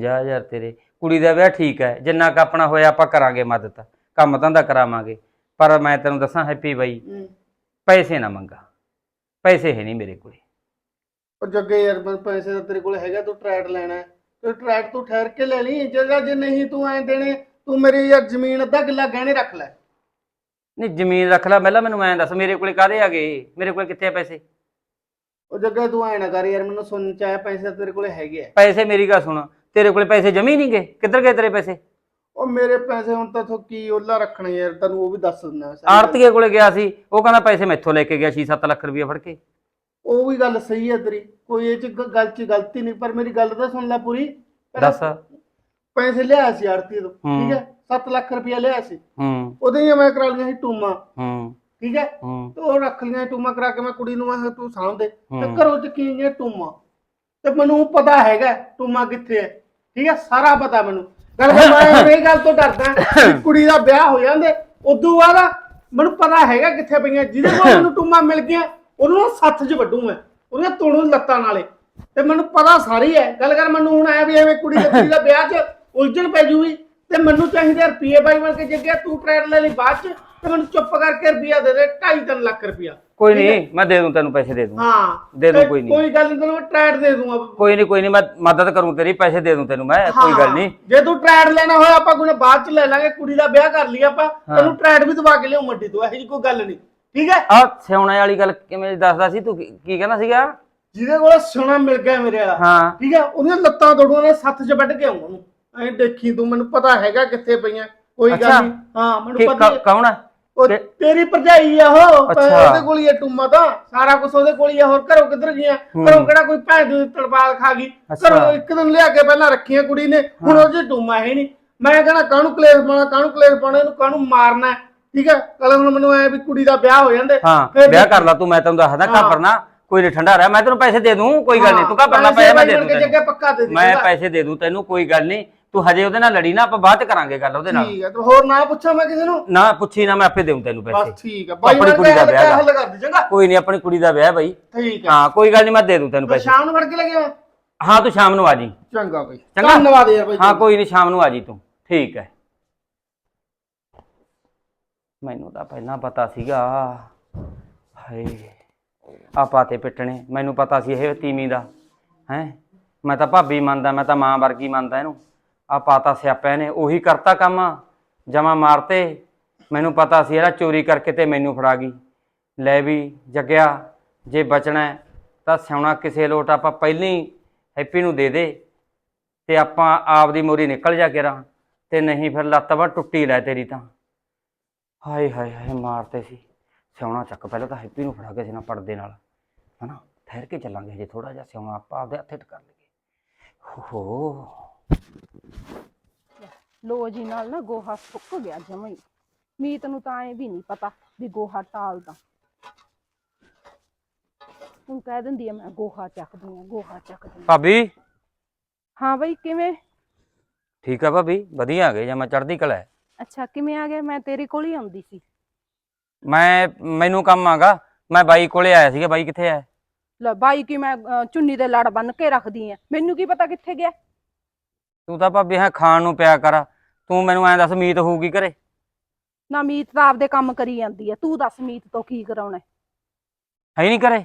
ਜਾ ਯਾਰ ਤੇਰੇ। ਕੁੜੀ ਦਾ ਵਿਆਹ ਠੀਕ ਹੈ। ਜਿੰਨਾ ਕ ਆਪਣਾ ਹੋਇਆ ਆਪਾਂ ਕਰਾਂਗੇ ਮਦਦ। ਕੰਮ ਧੰਦਾ ਕਰਾਵਾਂਗੇ। ਪਰ ਮੈਂ ਤੈਨੂੰ ਦੱਸਾਂ ਹੈਪੀ ਬਾਈ ਹੂੰ। ਪੈਸੇ ਨਾ ਮੰਗਾ। ਪੈਸੇ ਹੈ ਨਹੀਂ ਮੇਰੇ ਕੋਲੇ। ਉਹ ਜੱਗੇ ਯਾਰ ਮੈਂ ਪੈਸੇ ਦਾ ਤੇਰੇ ਕੋਲ ਹੈਗਾ ਤੂੰ ਟਰੈਟ ਲੈਣਾ। ਹੈ ਤੇ ਟਰੈਟ ਤੂੰ ਠਹਿਰ ਕੇ ਲੈ ਲਈ। ਜਗਾ ਜੇ ਨਹੀਂ ਤੂੰ ਐਂ ਦੇਣੇ ਤੂੰ ਮੇਰੀ ਯਾਰ ਜ਼ਮੀਨ ਅੱਧਾ ਕਿੱਲਾ ਗਹਿਣੇ ਰੱਖ ਲੈ। ਨਹੀਂ ਜ਼ਮੀਨ ਰੱਖ ਲੈ। ਪਹਿਲਾਂ ਮੈਨੂੰ ਐਂ ਦੱਸ ਮੇਰੇ ਕੋਲੇ ਕਾਹਦੇ ਆ ਗਏ ਮੇਰੇ ਕੋਲੇ ਕਿੱਥੇ ਆ ਪੈਸੇ? ਉਹ ਜੱਗਾ ਤੂੰ ਐਂ ਨਾ ਕਰ ਯਾਰ ਮੈਨੂੰ ਸੁਣਨ ਚ ਆਇਆ ਪੈਸੇ ਤਾਂ ਤੇਰੇ ਕੋਲ ਹੈਗੇ ਆ। ਪੈਸੇ ਮੇਰੀ ਗੱਲ ਸੁਣ ਤੇਰੇ ਕੋਲੇ ਪੈਸੇ ਜਮੀ ਨਹੀਂ ਗਏ ਕਿੱਧਰ ਗਏ ਤੇਰੇ ਪੈਸੇ? ਉਹ ਮੇਰੇ ਪੈਸੇ ਹੁਣ ਤਾਂ ਤੂੰ ਕੀ ਉਹਲਾ ਰੱਖਣੇ ਯਾਰ ਤੈਨੂੰ ਉਹ ਵੀ ਦੱਸ ਦਿੰਦਾ ਸਾਰੀ ਗੱਲ। ਆੜਤੀਏ ਕੋਲੇ ਗਿਆ ਸੀ ਉਹ ਕਹਿੰਦਾ ਪੈਸੇ ਮੈਥੋਂ ਲੈ ਕੇ ਗਿਆ 6-7 ਲੱਖ ਰੁਪਏ ਫੜ ਕੇ। ਉਹ ਵੀ ਗੱਲ ਸਹੀ ਹੈ ਤੇਰੀ ਕੋਈ ਇਹ ਚ ਗ- ਗੱਲ ਚ ਗਲਤੀ ਨਹੀਂ ਪਰ ਮੇਰੀ ਗੱਲ ਤਾਂ ਸੁਣ ਲੈ ਪੂਰੀ। ਪਹਿਲਾਂ ਦੱਸ। ਪੈਸੇ ਲਿਆ ਸੀ ਆੜਤੀ ਤੋਂ ਹੂੰ। ਠੀਕ ਹੈ। 7 ਲੱਖ ਰੁਪਇਆ ਲਿਆ ਸੀ। ਹੂੰ। ਉਹਦੇ ਹੀ ਮੈਂ ਕਰਾ ਲਈਆਂ ਸੀ ਟੂਮਾ। ਹੂੰ। ਠੀਕ ਹੈ? ਹੂੰ। ਤੇ ਉਹ ਰੱਖ ਲਈਆਂ ਟੂਮਾ ਕਰਾ ਕੇ ਮੈਂ ਕੁੜੀ ਨੂੰ ਮੈਂ ਕਿਹਾ ਤੂੰ ਸਾਂਭ ਦੇ। ਤੇ ਹੂੰ। ਘਰੋਂ ਚ ਕੀ ਨੇ ਟੂਮਾ? ਤੇ ਮੈਨੂੰ ਪਤਾ ਹੈਗਾ ਟੂਮਾ ਕਿੱਥੇ ਹੈ ਠੀਕ ਹੈ? ਸਾਰਾ ਪਤਾ ਮੈਨੂੰ। ਗੱਲ ਕਰ ਮੈਂ ਇਹ ਗੱਲ ਤੋਂ ਡਰਦਾ ਕਿ ਕੁੜੀ ਦਾ ਵਿਆਹ ਹੋ ਜਾਂਦੇ। ਉਦੋਂ ਬਾਅਦ ਮੈਨੂੰ ਪਤਾ ਹੈਗਾ ਕਿੱਥੇ ਪਈਆਂ। ਜਿਹਦੇ ਕੋਲ ਮੈਨੂੰ ਟੂਮਾ ਮਿਲ ਗਿਆ ਉਹਨੂੰ ਨਾ ਸੱਥ 'ਚ ਵੱਢੂ ਮੈਂ। ਉਹਦੀਆਂ ਤੋੜੂ ਲੱਤਾਂ ਨਾਲੇ। ਤੇ ਮੈਨੂੰ ਪਤਾ ਸਾਰੀ ਹੈ ਗੱਲ ਕਰ ਮੈਨੂੰ ਹੁਣ ਆਇਆ ਵੀ ਐਵੇਂ ਕੁੜੀ ਦੇ ਕੁੜੀ ਦਾ ਵਿਆਹ 'ਚ ਉਲਝਣ ਪੈ ਜੂਗੀ। ਤੇ ਮੈਨੂੰ ਚਾਹੀਦਾ ਰੁਪਏ ਬਾਈ ਬਣ ਕੇ ਜੱਗਿਆ ਤੂੰ ਟ੍ਰੇਡ ਲੈ ਲਈ ਬਾਅਦ 'ਚ। ਤੇ ਮੈਨੂੰ ਚੁੱਪ ਕਰਕੇ ਰੁਪਿਆ ਦੇ ਦੇ 2.5 ਲੱਖ ਰੁਪਿਆ ਕੋਈ ਨਹੀਂ ਮੈਂ ਦੇ ਦੂੰ ਤੈਨੂੰ ਪੈਸੇ ਦੇ ਦੂੰ। ਹਾਂ ਦੇ ਦੂੰ ਕੋਈ ਨਹੀਂ। ਕੋਈ ਗੱਲ ਨਹੀਂ ਤੈਨੂੰ ਮੈਂ ਟ੍ਰੈਡ ਦੇ ਦੂੰਗਾ। ਕੋਈ ਨਹੀਂ ਕੋਈ ਨਹੀਂ ਮੈਂ ਮਦਦ ਕਰੂੰ ਤੇਰੀ ਪੈਸੇ ਦੇ ਦੂੰ ਤੈਨੂੰ ਮੈਂ ਕੋਈ ਗੱਲ ਨਹੀਂ। ਜੇ ਤੂੰ ਟ੍ਰੈਡ ਲੈਣਾ ਹੋਇਆ ਆਪਾਂ ਕੋਈ ਬਾਅਦ ਚ ਲੈ ਲਾਂਗੇ ਕੁੜੀ ਦਾ ਵਿਆਹ ਕਰ ਲਈ ਆਪਾਂ ਤੈਨੂੰ ਟ੍ਰੈਡ ਵੀ ਦਵਾ ਕੇ ਲਿਆਉ ਮੱਡੀ ਤੋਂ ਇਹੋ ਜਿਹੀ ਕੋਈ ਗੱਲ ਨਹੀਂ। ਠੀਕ ਹੈ? ਆ ਸਿਉਣੇ ਵਾਲੀ ਗੱਲ ਕਿਵੇਂ ਦੱਸਦਾ ਸੀ ਤੂੰ ਕੀ ਕਹਿੰਦਾ ਸੀਗਾ? ਜਿਹਦੇ ਕੋਲ ਸੋਨਾ ਮਿਲ ਗਿਆ ਮੇਰੇ ਵਾਲਾ। ਹਾਂ। ਠੀਕ ਹੈ? ਉਹਦੀਆਂ ਲੱਤਾਂ ਤੋੜੂਆਂ ਨੇ ਸੱਥ 'ਚ ਵੱਢ ਕੇ ਆਉਂਗਾ ਉਹਨੂੰ। ਐਂ ਦੇਖੀ ਤੂੰ ਮੈਨੂੰ ਪਤਾ ਹੈਗਾ ਕਿੱਥੇ ਪਈਆਂ ਕੋਈ ਗੱਲ। ਨਹੀਂ। ਹਾਂ ਮੈਨੂੰ ਪਤਾ ਕੌਣ ਹੈ? ਉਹ ਤੇਰੀ ਭਰਜਾਈ ਆ ਉਹ ਅੱਛਾ। ਉਹਦੇ ਕੋਲ ਹੀ ਆ ਟੁੰਮਾ ਤਾਂ। ਸਾਰਾ ਕੁਝ ਉਹਦੇ ਕੋਲ ਹੀ ਆ ਹੋਰ ਘਰੋਂ ਕਿੱਧਰ ਗਿਆ ਘਰੋਂ ਕਿਹੜਾ ਕੋਈ ਭੈਣ ਦੀ ਤੜਪਾਲ ਖਾ ਗਈ? ਅੱਛਾ। ਘਰੋਂ ਇੱਕ ਦਿਨ ਲਿਆ ਕੇ ਪਹਿਲਾਂ ਰੱਖੀਆਂ ਕੁੜੀ ਨੇ ਹੁਣ ਉਹ 'ਚ ਟੁੰਮਾ ਹੈ ਨਹੀਂ। ਮੈਂ ਕਹਿੰਦਾ ਕਾਹਨੂੰ ਕਲੇਸ਼ ਪਾਉਣਾ ਕਾਹਨੂੰ ਕਲੇਸ਼ ਪਾਉਣਾ ਇਹਨੂੰ ਕਾਹਨੂੰ ਮਾਰਨਾ ਹੈ, ਠੀਕ ਹੈ? ਕੱਲ ਹੁਣ ਮੈਨੂੰ ਐ ਵੀ ਕੁੜੀ ਦਾ ਵਿਆਹ ਹੋ ਜਾਂਦੇ। ਹਾਂ ਵਿਆਹ ਕਰ ਲਾ ਤੂੰ ਮੈਂ ਤੈਨੂੰ ਦੱਸਦਾ ਹਾਂ। ਘਾਬਰਨਾ ਕੋਈ ਨਹੀਂ ਠੰਡਾ ਰਹਿ। ਮੈਂ ਤੈਨੂੰ ਪੈਸੇ ਦੇ ਦੂੰ ਕੋਈ ਗੱਲ ਨਹੀਂ ਤੂੰ ਘਾਬਰਨਾ ਪੈਸੇ ਪਿਆ ਮੈਂ ਦੇ ਦੂੰ ਤੈਨੂੰ ਪੱਕਾ ਮੈਂ? ਪੈਸੇ ਦੇ ਦੂੰ ਤੈਨੂੰ ਕੋਈ ਗੱਲ ਨਹੀਂ। ਤੂੰ ਹਜੇ ਉਹਦੇ ਨਾਲ ਲੜੀ ਨਾ ਆਪਾਂ ਬਾਅਦ ਚ ਕਰਾਂਗੇ ਗੱਲ ਉਹਦੇ ਨਾਲ। ਠੀਕ ਹੈ ਤੇ ਹੋਰ ਨਾ ਪੁੱਛਾਂ ਮੈਂ ਕਿਸੇ ਨੂੰ? ਨਾ ਪੁੱਛੀ ਨਾ ਮੈਂ ਆਪੇ ਦੇਉਂ ਤੈਨੂੰ ਬਸ ਪੈਸੇ ਠੀਕ ਹੈ ਬਾਈ ਆਪਣੀ ਬਣ ਕੁੜੀ ਕੇ ਦਾ ਹੱਲ ਵਿਆਹ ਹੱਲ ਕਰ ਦੇ ਚੰਗਾ। ਕੋਈ ਨਹੀਂ ਆਪਣੀ ਕੁੜੀ ਦਾ ਵਿਆਹ ਬਾਈ। ਠੀਕ ਹੈ ਹਾਂ ਕੋਈ ਗੱਲ ਨਹੀਂ ਮੈਂ ਦੇ ਦੂੰ ਤੈਨੂੰ ਤੇ ਪੈਸੇ। ਸ਼ਾਮ ਨੂੰ ਫੜ ਕੇ ਲੱਗਿਆ ਹਾਂ ਤੂੰ ਸ਼ਾਮ ਨੂੰ ਆ ਜੀ। ਚੰਗਾ ਬਾਈ। ਚੰਗਾ। ਧੰਨਵਾਦ ਯਾਰ ਬਾਈ ਹਾਂ ਕੋਈ ਨਹੀਂ ਸ਼ਾਮ ਨੂੰ ਆ ਜੀ ਤੂੰ। ਠੀਕ ਹੈ। ਮੈਨੂੰ ਤਾਂ ਪਹਿਲਾਂ ਪਤਾ ਸੀਗਾ। ਹਾਏ ਆਪਾ ਤੇ ਪਿੱਟਣੇ। ਮੈਨੂੰ ਪਤਾ ਸੀ ਇਹ ਤੀਵੀਂ ਦਾ। ਹੈ? ਮੈਂ ਤਾਂ ਭਾਬੀ ਮੰਨਦਾ ਮੈਂ ਤਾਂ ਮਾਂ ਵਰਗੀ ਮੰਨਦਾ ਇਹਨੂੰ। ਆ ਪਾਤਾ ਸਿਆਪਿਆਂ ਨੇ, ਉਹੀ ਕਰਤਾ ਕੰਮ, ਜਮਾ ਮਾਰਤੇ। ਮੈਨੂੰ ਪਤਾ ਸੀ ਇਹਦਾ ਚੋਰੀ ਕਰਕੇ ਤੇ ਮੈਨੂੰ ਫੜਾ ਗਈ। ਲੈ ਵੀ, ਜੱਗਿਆ, ਜੇ ਬਚਣਾ ਤਾਂ ਸਿਆਉਣਾ ਕਿਸੇ ਲੋਟ, ਆਪਾਂ ਪਹਿਲਾਂ ਹੀ ਹੈਪੀ ਨੂੰ ਦੇ ਦੇ। ਤੇ ਆਪਾਂ ਆਪ ਦੀ ਮੋਰੀ ਨਿਕਲ ਜਾ ਕੇ ਰਾਂ ਤੇ ਨਹੀਂ ਫਿਰ ਲੱਤ ਵਾ ਟੁੱਟੀ ਲੈ ਤੇਰੀ ਤਾਂ। ਹਾਏ ਹਾਏ ਹਾਏ, ਮਾਰਤੇ ਸੀ। ਸਿਉਣਾ ਚੱਕ ਪਹਿਲਾਂ ਤਾਂ ਹੈਪੀ ਨੂੰ ਫੜਾ ਕੇ ਸੀ ਨਾ ਪਰਦੇ ਨਾਲ। ਹਨਾ, ਠਹਿਰ ਕੇ ਚੱਲਾਂਗੇ ਜੇ ਥੋੜਾ ਜਿਹਾ ਸਿਉਣਾ, ਆਪਾਂ ਆਪਦੇ ਹੱਥੇ ਕਰ ਲਈਏ। ਹੋ। ਲੋ ਜੀ ਨਾਲ ਨਾ ਗੋਹਾ ਸੁੱਕ ਗਿਆ ਜਮਾਂ ਹੀ। ਮੀਤ ਨੂੰ ਤਾਂ ਐ ਵੀ ਨਹੀਂ ਪਤਾ ਵੀ ਗੋਹਾ ਟਾਲਦਾ। ਤੂੰ ਕਹਿ ਦਿੰਦੀ ਆ ਮੈਂ ਗੋਹਾ ਚੱਕਦੀ ਆ ਗੋਹਾ ਚੱਕਦੀ ਆ। ਭਾਬੀ? ਹਾਂ ਬਈ ਕਿਵੇਂ? ਠੀਕ ਆ ਭਾਬੀ ਵਧੀਆ ਆ ਗਏ ਜਾਂ ਮੈਂ ਚੜ੍ਹਦੀ ਕਲਾ ਹੈ। ਅੱਛਾ ਕਿਵੇਂ ਆ ਗਿਆ ਮੈਂ ਤੇਰੇ ਕੋਲ ਹੀ ਆਉਂਦੀ ਸੀ। ਮੈਂ ਮੈਨੂੰ ਕੰਮ ਆਗਾ। ਮੈਂ ਬਾਈ ਕੋਲੇ ਆਇਆ ਸੀਗਾ ਬਾਈ ਕਿੱਥੇ ਹੈ? ਲੈ ਬਾਈ ਕੀ ਮੈਂ ਅਹ, ਚੁੰਨੀ ਦੇ ਲੜ ਬੰਨ ਕੇ ਰੱਖਦੀ ਆ। ਮੈਨੂੰ ਕੀ ਪਤਾ ਕਿੱਥੇ ਗਿਆ? ਤੂੰ ਤਾਂ ਭਾਬੀ ਹੈ ਖਾਣ ਨੂੰ ਪਿਆ ਕਰ। ਤੂੰ ਮੈਨੂੰ ਐਂ ਦੱਸ ਮੀਤ ਹੋਊਗੀ ਘਰੇ? ਨਾ ਮੀਤ ਤਾਂ ਆਪਦੇ ਕੰਮ ਕਰੀ ਜਾਂਦੀ ਆ। ਤੂੰ ਦੱਸ ਮੀਤ ਤੋਂ ਕੀ ਕਰਾਉਣਾ ਹੈ? ਹੈ ਨਹੀਂ ਘਰੇ।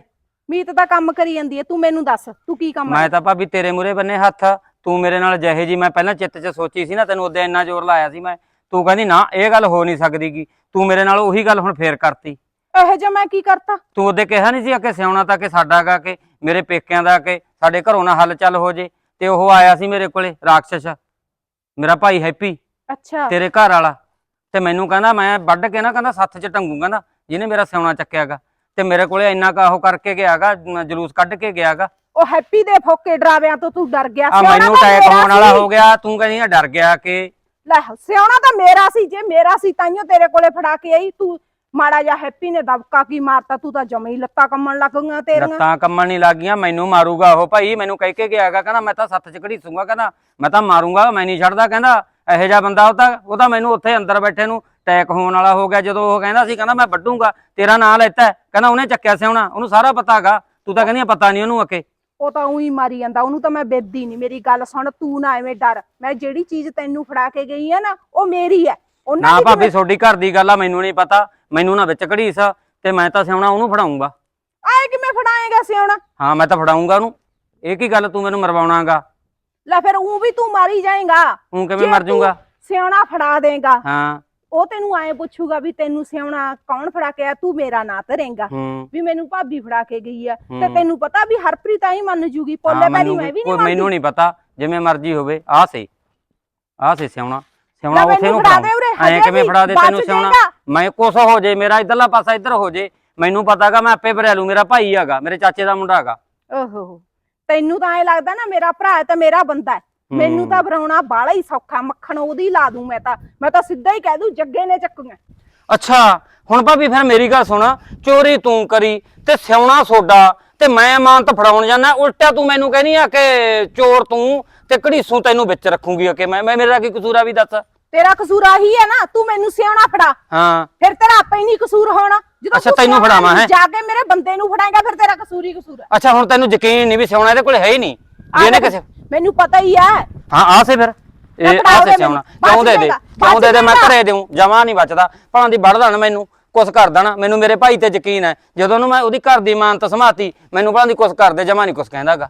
ਮੀਤ ਤਾਂ ਕੰਮ ਕਰੀ ਜਾਂਦੀ ਆ। ਤੂੰ ਮੈਨੂੰ ਦੱਸ ਤੂੰ ਕੀ ਕੰਮ ਮੈਂ ਤਾਂ ਭਾਬੀ ਤੇਰੇ ਮੂਰੇ ਬੰਨੇ ਹੱਥ। ਤੂੰ ਮੇਰੇ ਨਾਲ ਜਿਹੇ ਜੀ ਮੈਂ ਪਹਿਲਾਂ ਚਿੱਤ 'ਚ ਸੋਚੀ ਸੀ ਨਾ ਤੈਨੂੰ ਉਦੋਂ ਇੰਨਾ ਜ਼ੋਰ ਲਾਇਆ ਸੀ ਮੈਂ। ਤੂੰ ਕਹਿੰਦੀ ਨਾ ਇਹ ਗੱਲ ਹੋ ਨਹੀਂ ਸਕਦੀ ਗੀ। ਤੂੰ ਮੇਰੇ ਨਾਲ ਉਹੀ ਗੱਲ ਹੁਣ ਫੇਰ ਕਰਤੀ। ਇਹੋ ਜਿਹਾ ਮੈਂ ਕੀ ਕਰਤਾ? ਤੂੰ ਉਹਦੇ ਕਿਹਾ ਨਹੀਂ ਸੀ ਕਿ ਸਿਆਉਣਾ ਤਾਂ ਕਿ ਸਾਡਾ ਗਾ ਕਿ ਮੇਰੇ ਪੇਕਿਆਂ ਦਾ ਕਿ ਸਾਡੇ ਘਰੋਂ ਨਾ ਹੱਲ ਚੱਲ ਹੋ ਜੇ। ਤੇ ਉਹ ਆਇਆ ਸੀ ਮੇਰੇ ਕੋਲੇ ਰਾਖਸ਼ ਮੇਰਾ ਭਾਈ ਹੈਪੀ। ਅੱਛਾ। ਤੇਰੇ ਘਰ ਵਾਲਾ। ਤੇ ਮੈਨੂੰ ਕਹਿੰਦਾ ਮੈਂ ਵੱਢ ਕੇ ਨਾ ਕਹਿੰਦਾ ਸੱਥ ਚ ਟੰਗੂ ਕਹਿੰਦਾ ਜਿਹਨੇ ਮੇਰਾ ਸਿਉਣਾ ਚੱਕਿਆਗਾ। ਤੇ ਮੇਰੇ ਕੋਲੇ ਇੰਨਾ ਕਾ ਉਹ ਕਰਕੇ ਗਿਆਗਾ ਜਲੂਸ ਕੱਢ ਕੇ ਗਿਆਗਾ। ਉਹ ਹੈਪੀ ਦੇ ਫੋਕੇ ਡਰਾਵਿਆਂ ਤੋਂ ਤੂੰ ਡਰ ਗਿਆ। ਆ ਸਿਆਣਾ ਮੈਨੂੰ ਤਾਂ ਅਟੈਕ ਮੇਰਾ ਹੋਣ ਵਾਲਾ ਸੀ। ਹੋ ਗਿਆ ਤੂੰ ਕਹਿੰਦੀ ਆ ਡਰ ਗਿਆ ਕਿ। ਲੈ ਸਿਆਣਾ ਤਾਂ ਮੇਰਾ ਸੀ ਜੇ ਮੇਰਾ ਸੀ ਤਾਈਓ ਤੇਰੇ ਕੋਲੇ ਫੜਾ ਕੇ ਆਈ। ਤੂੰ ਮਾੜਾ ਜਿਹਾ ਹੈਪੀ ਨੇ ਦਬਕਾ ਕੀ ਮਾਰਤਾ ਤੂੰ ਤਾਂ ਜਮੇ ਹੀ ਲੱਤਾਂ ਕੰਮਣ ਲੱਗ ਗਈਆਂ ਤੇਰੀਆਂ। ਲੱਤਾਂ ਕੰਮਣ ਨਹੀਂ ਲੱਗੀਆਂ ਮੈਨੂੰ ਮਾਰੂਗਾ ਉਹ ਭਾਈ ਮੈਨੂੰ ਕਹਿ ਕੇ ਗਿਆਗਾ ਕਹਿੰਦਾ ਮੈਂ ਤਾਂ ਸੱਥ ਚ ਘੜੀਸੂਗਾ ਕਹਿੰਦਾ ਮੈਂ ਤਾਂ ਮਾਰੂੰਗਾ ਮੈਂ ਨਹੀਂ ਛੱਡਦਾ ਕਹਿੰਦਾ ਇਹੋ ਜਿਹਾ ਬੰਦਾ ਉਹ ਤਾਂ ਉਹ ਤਾਂ ਮੈਨੂੰ ਉੱਥੇ ਅੰਦਰ ਬੈਠੇ ਨੂੰ ਅਟੈਕ ਹੋਣ ਵਾਲਾ ਹੋ ਗਿਆ ਜਦੋਂ ਉਹ ਕਹਿੰਦਾ ਸੀ ਕਹਿੰਦਾ ਮੈਂ ਵੱਢੂੰਗਾ ਤੇਰਾ ਨਾਂ ਲੈਤਾ। ਕਹਿੰਦਾ ਉਹਨੇ ਚੱਕਿਆ ਸਿਆਉਣਾ ਉਹਨੂੰ ਸਾਰਾ ਪਤਾ ਹੈਗਾ। ਤੂੰ ਤਾਂ ਕਹਿੰਦੀ ਪਤਾ ਨਹੀਂ ਉਹਨੂੰ ਅਕੇ ਉਹ ਤਾਂ ਉਹੀ ਮਾਰੀ ਜਾਂਦਾ ਉਹਨੂੰ ਤਾਂ ਮੈਂ ਬੇਦੀ ਨਹੀਂ ਮੇਰੀ ਗੱਲ ਸੁਣ ਤੂੰ ਨਾ ਐਵੇਂ ਡਰ। ਮੈਂ ਜਿਹੜੀ ਚੀਜ਼ ਤੈਨੂੰ ਫੜਾ ਕੇ ਗਈ ਆ ਨਾ ਉਹ ਮੇਰੀ ਹੈ। ਉਹਨਾਂ ਨਾ ਦੀ ਭਾਬੀ ਤੁਹਾਡੀ ਘਰ ਦੀ ਗੱਲ ਆ ਮੈਨੂੰ ਨਹੀਂ ਪਤਾ। ਮੈਨੂੰ ਨਾ ਵਿੱਚ ਘੜੀਸ ਤੇ ਮੈਂ ਤਾਂ ਸਿਆਉਣਾ ਉਹਨੂੰ ਫੜਾਉਂਗਾ। ਆਏ ਕਿਵੇਂ ਫੜਾਏਗਾ ਸਿਆਉਣਾ ਹਾਂ ਮੈਂ ਤਾਂ ਫੜਾਉਂਗਾ ਉਹਨੂੰ। ਇਹ ਕੀ ਗੱਲ ਤੂੰ ਮੈਨੂੰ ਮਰਵਾਉਣਾਗਾ? ਲੈ ਫਿਰ ਉਹ ਵੀ ਤੂੰ ਮਾਰੀ ਜਾਏਗਾ। ਤੂੰ ਕਿਵੇਂ ਮਰ ਜਾਊਗਾ? ਸਿਆਉਣਾ ਫੜਾ ਦੇਗਾ। ਹਾਂ। ਉਹ ਤੈਨੂੰ ਐਂ ਪੁੱਛੂਗਾ ਵੀ ਤੈਨੂੰ ਸਿਆਉਣਾ ਕੌਣ ਫੜਾ ਕੇ ਆ ਤੂੰ ਮੇਰਾ ਨਾਂ ਧਰੇਂਗਾ ਹੂੰ। ਵੀ ਮੈਨੂੰ ਭਾਬੀ ਫੜਾ ਕੇ ਗਈ ਆ। ਤੇ ਹੂੰ। ਤੈਨੂੰ ਪਤਾ ਵੀ ਹਰਪ੍ਰੀਤ ਆਈ ਮੰਨ ਜੂਗੀ। ਪੋਲੇ ਹਾਂ, ਪੈਰੀ ਮੈਂ ਵੀ- ਨਹੀਂ ਮੈਨੂੰ ਨਹੀਂ ਪਤਾ। ਜਿਵੇਂ ਮਰਜ਼ੀ ਹੋਵੇ ਆਹ ਸੇ ਆਹ ਸੇ ਸਿਆਉਣਾ। ਸਿਆਉਣਾ ਉਥੇ ਨੂੰ ਫੜਾ ਐ ਕਿਵੇਂ ਫੜਾ ਦੇ ਤੈਨੂੰ ਸਿਆਉਣਾ। ਮੈਂ ਕੁਛ ਹੋ ਜੇ ਮੇਰਾ ਇਧਰਲਾ ਪਾਸਾ ਇੱਧਰ ਹੋ ਜੇ। ਮੈਨੂੰ ਪਤਾਗਾ ਮੈਂ ਆਪੇ ਭਰਿਆ ਲੂ ਮੇਰਾ ਭਾਈ ਹੈਗਾ ਮੇਰੇ ਚਾਚੇ ਦਾ ਮੁੰਡਾ ਹੈਗਾ। ਓਹੋ। ਤੈਨੂੰ ਤਾਂ ਐ ਲੱਗਦਾ ਨਾ ਮੇਰਾ ਭਰਾ ਹੈ ਤਾਂ ਮੇਰਾ ਬੰਦਾ ਹੈ। ਮੈਨੂੰ ਤਾਂ ਬਰਾਉਣਾ ਬਾਲਾ ਹੀ ਸੌਖਾ ਮੱਖਣ ਉਹਦੀ ਲਾ ਦੂੰ ਮੈਂ ਤਾਂ। ਮੈਂ ਤਾਂ ਸਿੱਧਾ ਹੀ ਕਹਿ ਦੂੰ ਜੱਗੇ ਨੇ ਚੱਕੂਗਾ ਅੱਛਾ ਹੁਣ ਭਾਬੀ ਫਿਰ ਮੇਰੀ ਗੱਲ ਸੁਣ ਚੋਰੀ ਤੂੰ ਕਰੀ ਤੇ ਸਿਆਉਣਾ ਸੋਡਾ ਤੇ ਮੈਂ ਮਾਨਤ ਫੜਾਉਣ ਜਾਣਾ ਉਲਟਾ ਤੂੰ ਮੈਨੂੰ ਕਹਿੰਦੀ ਆ ਕਿ ਚੋਰ ਤੂੰ ਤੇ ਘੜੀਸੂ ਤੈਨੂੰ ਵਿੱਚ ਰੱਖੂਗੀ ਕਿ ਮੈਂ ਮੈਂ ਮੇਰਾ ਕੀ ਕਸੂਰ ਆ ਵੀ ਦੱਸ? ਤੇਰਾ ਕਸੂਰ ਆਹੀ ਹੈ ਨਾ ਤੂੰ ਮੈਨੂੰ ਸਿਆਉਣਾ ਫੜਾ। ਹਾਂ। ਫਿਰ ਤੇਰਾ ਆਪੇ ਹੀ ਨਹੀਂ ਕਸੂਰ ਹੋਣਾ। ਜਦੋਂ ਅੱਛਾ, ਤੂੰ ਤੈਨੂੰ ਸਿਆਉਣਾ ਫੜਾਵਾਂ, ਹੈਂ? ਜਾ ਕੇ ਮੇਰੇ ਬੰਦੇ ਨੂੰ ਫੜਾਏਗਾ ਫਿਰ ਤੇਰਾ ਕਸੂਰ ਹੀ ਕਸੂਰ ਹੈ ਅੱਛਾ ਹੁਣ ਤੈਨੂੰ ਯਕੀਨ ਨਹੀਂ ਵੀ ਸਿਆਉਣਾ ਇਹਦੇ ਕੋਲ ਹੈ ਹੀ ਨਹੀਂ। ਇਹਨੇ ਕਿਸੇ ਮੈਨੂੰ ਪਤਾ ਹੀ ਹੈ ਹਾਂ ਆ ਸੇ ਫਿਰ। ਇਹ ਆ ਸੇ ਸਿਆਉਣਾ ਕਿਉਂ ਦੇ ਦੇ ਕਿਉਂ ਦੇ ਦੇ ਮੈਂ। ਘਰੇ ਦੇਉਂ ਜਮਾ ਨਹੀਂ ਬਚਦਾ। ਭਾਂ ਦੀ ਵੜ ਦੇਣ ਮੈਨੂੰ ਕੁਛ ਕਰ ਦੇਣਾ। ਮੈਨੂੰ ਮੇਰੇ ਭਾਈ ਤੇ ਯਕੀਨ ਹੈ। ਜਦੋਂ ਨੂੰ ਮੈਂ ਉਹਦੀ ਘਰ ਦੀ ਮਾਨਤ ਸਮਾਤੀ ਮੈਨੂੰ ਭਾਂ ਦੀ ਕੁਛ ਕਰ ਦੇ ਜਮਾ ਨਹੀਂ ਕੁਛ ਕਹਿੰਦਾਗਾ।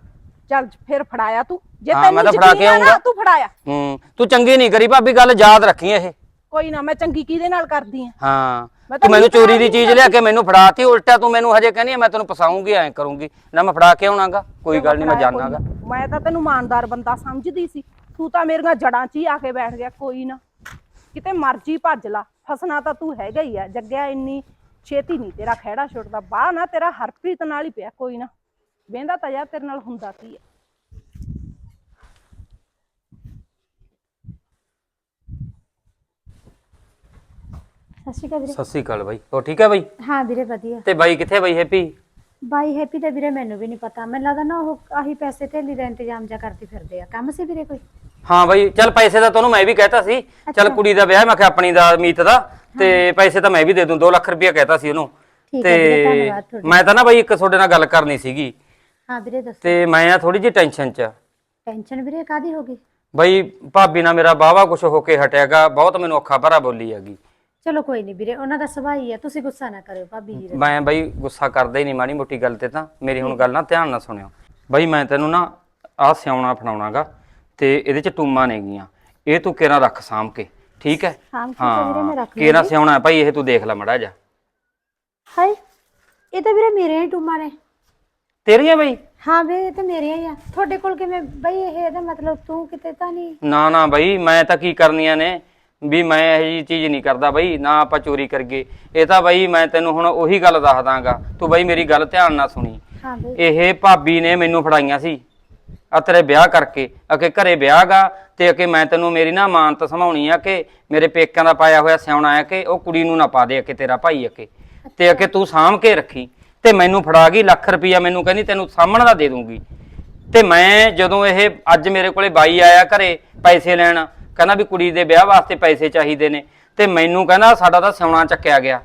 ਚੱਲ ਫਿਰ ਫੜਾਇਆ ਤੂੰ। ਜੇ ਹਾਂ, ਤੈਨੂੰ ਮੈਂ ਤਾਂ ਫੜਾ ਕੇ ਯਕੀਨ ਹੈ ਨਾ, ਆਊਂਗਾ। ਤੂੰ ਫੜਾਇਆ। ਹੂੰ ਤੂੰ ਚੰਗੀ ਨਹੀਂ ਕਰੀ ਭਾਬੀ ਗੱਲ ਯਾਦ ਰੱਖੀ ਇਹ। ਕੋਈ ਨਾ ਮੈਂ ਚੰਗੀ ਕਿਹਦੇ ਨਾਲ ਕਰਦੀ ਆ? ਹਾਂ। ਤਾਂ ਤੂੰ ਮੈਨੂੰ ਚੋਰੀ ਦੀ ਚੀਜ਼ ਲਿਆ ਕੇ ਮੈਨੂੰ ਫੜਾਤੀ ਉਲਟਾ ਤੂੰ ਮੈਨੂੰ ਹਜੇ ਕਹਿੰਦੀ ਆ ਮੈਂ ਤੈਨੂੰ ਫਸਾਉਂਗੀ ਐਂ ਕਰੂੰਗੀ। ਨਾ ਮੈਂ ਫੜਾ ਕੇ ਆਉਣਾਗਾ ਕੋਈ ਗੱਲ ਨਹੀਂ ਮੈਂ ਜਾਣਾਗਾ। ਮੈਂ ਤਾਂ ਤੈਨੂੰ ਇਮਾਨਦਾਰ ਬੰਦਾ ਸਮਝਦੀ ਸੀ। ਤੂੰ ਤਾਂ ਮੇਰੀਆਂ ਜੜਾਂ 'ਚ ਹੀ ਆ ਕੇ ਬੈਠ ਗਿਆ ਕੋਈ ਨਾ। ਕਿਤੇ ਮਰਜ਼ੀ ਭੱਜ ਲਾ। ਫਸਣਾ ਤਾਂ ਤੂੰ ਹੈਗਾ ਹੀ ਆ। ਜੱਗਿਆ ਇੰਨੀ ਛੇਤੀ ਨਹੀਂ ਤੇਰਾ ਖਹਿੜਾ ਛੁੱਟਦਾ। ਬਾਹ ਨਾ ਤੇਰਾ ਹਰਪ੍ਰੀਤ ਨਾਲ ਹੀ ਪਿਆ ਕੋਈ ਨਾ। ਵੇਂਦਾ ਤਾਂ ਯਾਰ ਤੇਰੇ ਨਾਲ ਹੁੰਦਾ ਕੀ ਹੈ ਸਤਿ ਸ਼੍ਰੀ ਅਕਾਲ ਵੀਰੇ। ਸਤਿ ਸ੍ਰੀ ਅਕਾਲ ਬਾਈ। ਹੋ ਠੀਕ ਹੈ ਬਾਈ? ਹਾਂ ਵੀਰੇ ਵਧੀਆ। ਤੇ ਬਾਈ ਕਿੱਥੇ ਬਾਈ ਹੈਪੀ? ਬਾਈ ਹੈਪੀ ਤੇ ਵੀਰੇ ਮੈਨੂੰ ਵੀ ਨਹੀਂ ਪਤਾ। ਮੈਨੂੰ ਲੱਗਦਾ ਨਾ ਉਹ ਆਹੀ ਪੈਸੇ ਥੇਲੀ ਦਾ ਇੰਤਜ਼ਾਮ ਜਾਂ ਕਰਦੇ ਫਿਰਦੇ ਆ। ਕੰਮ ਸੀ ਵੀਰੇ ਕੋਈ? ਹਾਂ ਬਾਈ ਚੱਲ ਪੈਸੇ ਦਾ ਤੁਹਾਨੂੰ ਮੈਂ ਵੀ ਕਹਿਤਾ ਸੀ। ਚੱਲ ਕੁੜੀ ਦਾ ਵਿਆਹ ਮੈਂ ਕਿਹਾ ਆਪਣੀ ਦਾ ਮੀਤ ਦਾ। ਤੇ ਪੈਸੇ ਤਾਂ ਮੈਂ ਵੀ ਦੇ ਦੂੰ। 2 ਲੱਖ ਰੁਪਇਆ ਕਹਿਤਾ ਸੀ ਉਹਨੂੰ। ਠੀਕ ਹੈ ਵੀਰੇ ਧੰਨਵਾਦ ਤੁਹਾਡਾ। ਮੈਂ ਤਾਂ ਨਾ ਬਾਈ ਇੱਕ ਤੁਹਾਡੇ ਨਾਲ ਗੱਲ ਕਰਨੀ ਸੀਗੀ। ਹਾਂ ਵੀਰੇ ਦੱਸੋ। ਤੇ ਮੈਂ ਆ ਥੋੜੀ ਜਿਹੀ ਟੈਨਸ਼ਨ 'ਚ। ਟੈਨਸ਼ਨ ਵੀਰੇ ਕਾਦੀ ਹੋ ਗਈ? ਬਾਈ ਭਾਬੀ ਨਾਲ ਮੇਰਾ ਬਾਵਾ ਕੁਝ ਹੋ ਕੇ ਹਟਿਆਗਾ। ਬਹੁਤ ਮੈਨੂੰ ਅੱਖਾਂ ਭਰਾ ਬੋਲੀ ਹੈਗੀ। ਚਲੋ ਕੋਈ ਨਹੀਂ ਵੀਰੇ ਉਹਨਾਂ ਦਾ ਸੁਭਾਅ ਹੀ ਆ ਤੁਸੀਂ ਗੁੱਸਾ ਨਾ ਕਰਿਓ ਭਾਬੀ ਜੀ ਦਾ। ਮੈਂ ਬਾਈ ਗੁੱਸਾ ਕਰਦਾ ਹੀ ਨਹੀਂ ਮਾੜੀ ਮੋਟੀ ਗੱਲ ਤੇ ਤਾਂ ਮੇਰੀ ਹੁਣ ਗੱਲ ਨਾ ਧਿਆਨ ਨਾਲ ਸੁਣਿਓ। ਬਾਈ ਮੈਂ ਤੈਨੂੰ ਨਾ ਆਹ ਸਿਆਉਣਾ ਫੜਾਉਣਾਗਾ ਤੇ ਇਹਦੇ ਚ ਟੂਮਾਂ ਨੇਗੀਆਂ ਇਹ ਤੂੰ ਕਿਹੜਾ ਰੱਖ ਸਾਂਭ ਕੇ ਠੀਕ ਹੈ? ਵੀਰੇ ਮੈਂ ਰੱਖ ਕਿਹੜਾ ਸਿਆਉਣਾ ਹੈ ਭਾਈ ਇਹ ਤੂੰ ਦੇਖ ਲੈ ਮੜਾ ਜਾ। ਹਾਏ ਇਹ ਤਾਂ ਵੀਰੇ ਮੇਰੇ ਹੀ ਟੂਮਾ ਨੇ। ਤੇਰੀਆਂ ਬਾਈ? ਹਾਂ ਵੀਰੇ ਇਹ ਤਾਂ ਮੇਰੇ ਹੀ ਆ। ਤੁਹਾਡੇ ਕੋਲ ਕਿਵੇਂ ਬਈ ਇਹ ਇਹਦਾ ਮਤਲਬ ਤੂੰ ਕਿਤੇ ਤਾਂ ਨਹੀਂ ਨਾ ਨਾ ਬਾਈ ਮੈਂ ਤਾਂ ਕੀ ਕਰਨੀਆਂ ਨੇ? ਵੀ ਮੈਂ ਇਹ ਜੀ ਚੀਜ਼ ਨਹੀਂ ਕਰਦਾ ਬਾਈ ਨਾ ਆਪਾਂ ਚੋਰੀ ਕਰਗੇ ਇਹ ਤਾਂ ਬਾਈ ਮੈਂ ਤੈਨੂੰ ਹੁਣ ਉਹੀ ਗੱਲ ਦੱਸ ਦਾਂਗਾ ਤੂੰ ਬਾਈ ਮੇਰੀ ਗੱਲ ਧਿਆਨ ਨਾਲ ਸੁਣੀ। ਹਾਂ ਬਈ। ਇਹ ਭਾਬੀ ਨੇ ਮੈਨੂੰ ਫੜਾਈਆਂ ਸੀ ਆ ਤੇਰੇ ਵਿਆਹ ਕਰਕੇ। ਅਕੇ ਘਰੇ ਵਿਆਹ ਗਾ ਤੇ ਅਕੇ ਮੈਂ ਤੈਨੂੰ ਮੇਰੀ ਨਾ ਮਾਨਤ ਸਮਾਉਣੀ ਆ ਕਿ ਮੇਰੇ ਪੇਕਿਆਂ ਦਾ ਪਾਇਆ ਹੋਇਆ ਸਿਆਉਣਾ ਆ ਕਿ ਉਹ ਕੁੜੀ ਨੂੰ ਨਾ ਪਾ ਦੇ ਅਕੇ ਤੇਰਾ ਭਾਈ ਅਕੇ ਤੇ ਅਕੇ ਤੂੰ ਸਾਂਭ ਕੇ ਰੱਖੀ। ਤੇ ਮੈਨੂੰ ਫੜਾ ਗਈ ਲੱਖ ਰੁਪਈਆ ਮੈਨੂੰ ਕਹਿੰਦੀ ਤੈਨੂੰ ਸਾਂਭਣ ਦਾ ਦੇ ਦੂੰਗੀ। ਤੇ ਮੈਂ ਜਦੋਂ ਇਹ ਅੱਜ ਮੇਰੇ ਕੋਲੇ ਬਾਈ ਆਇਆ ਘਰੇ ਪੈਸੇ ਲੈਣ ਕਹਿੰਦਾ ਵੀ ਕੁੜੀ ਦੇ ਵਿਆਹ ਵਾਸਤੇ ਪੈਸੇ ਚਾਹੀਦੇ ਨੇ ਤੇ ਮੈਨੂੰ ਕਹਿੰਦਾ ਸਾਡਾ ਤਾਂ ਸਿਆਉਣਾ ਚੱਕਿਆ ਗਿਆ।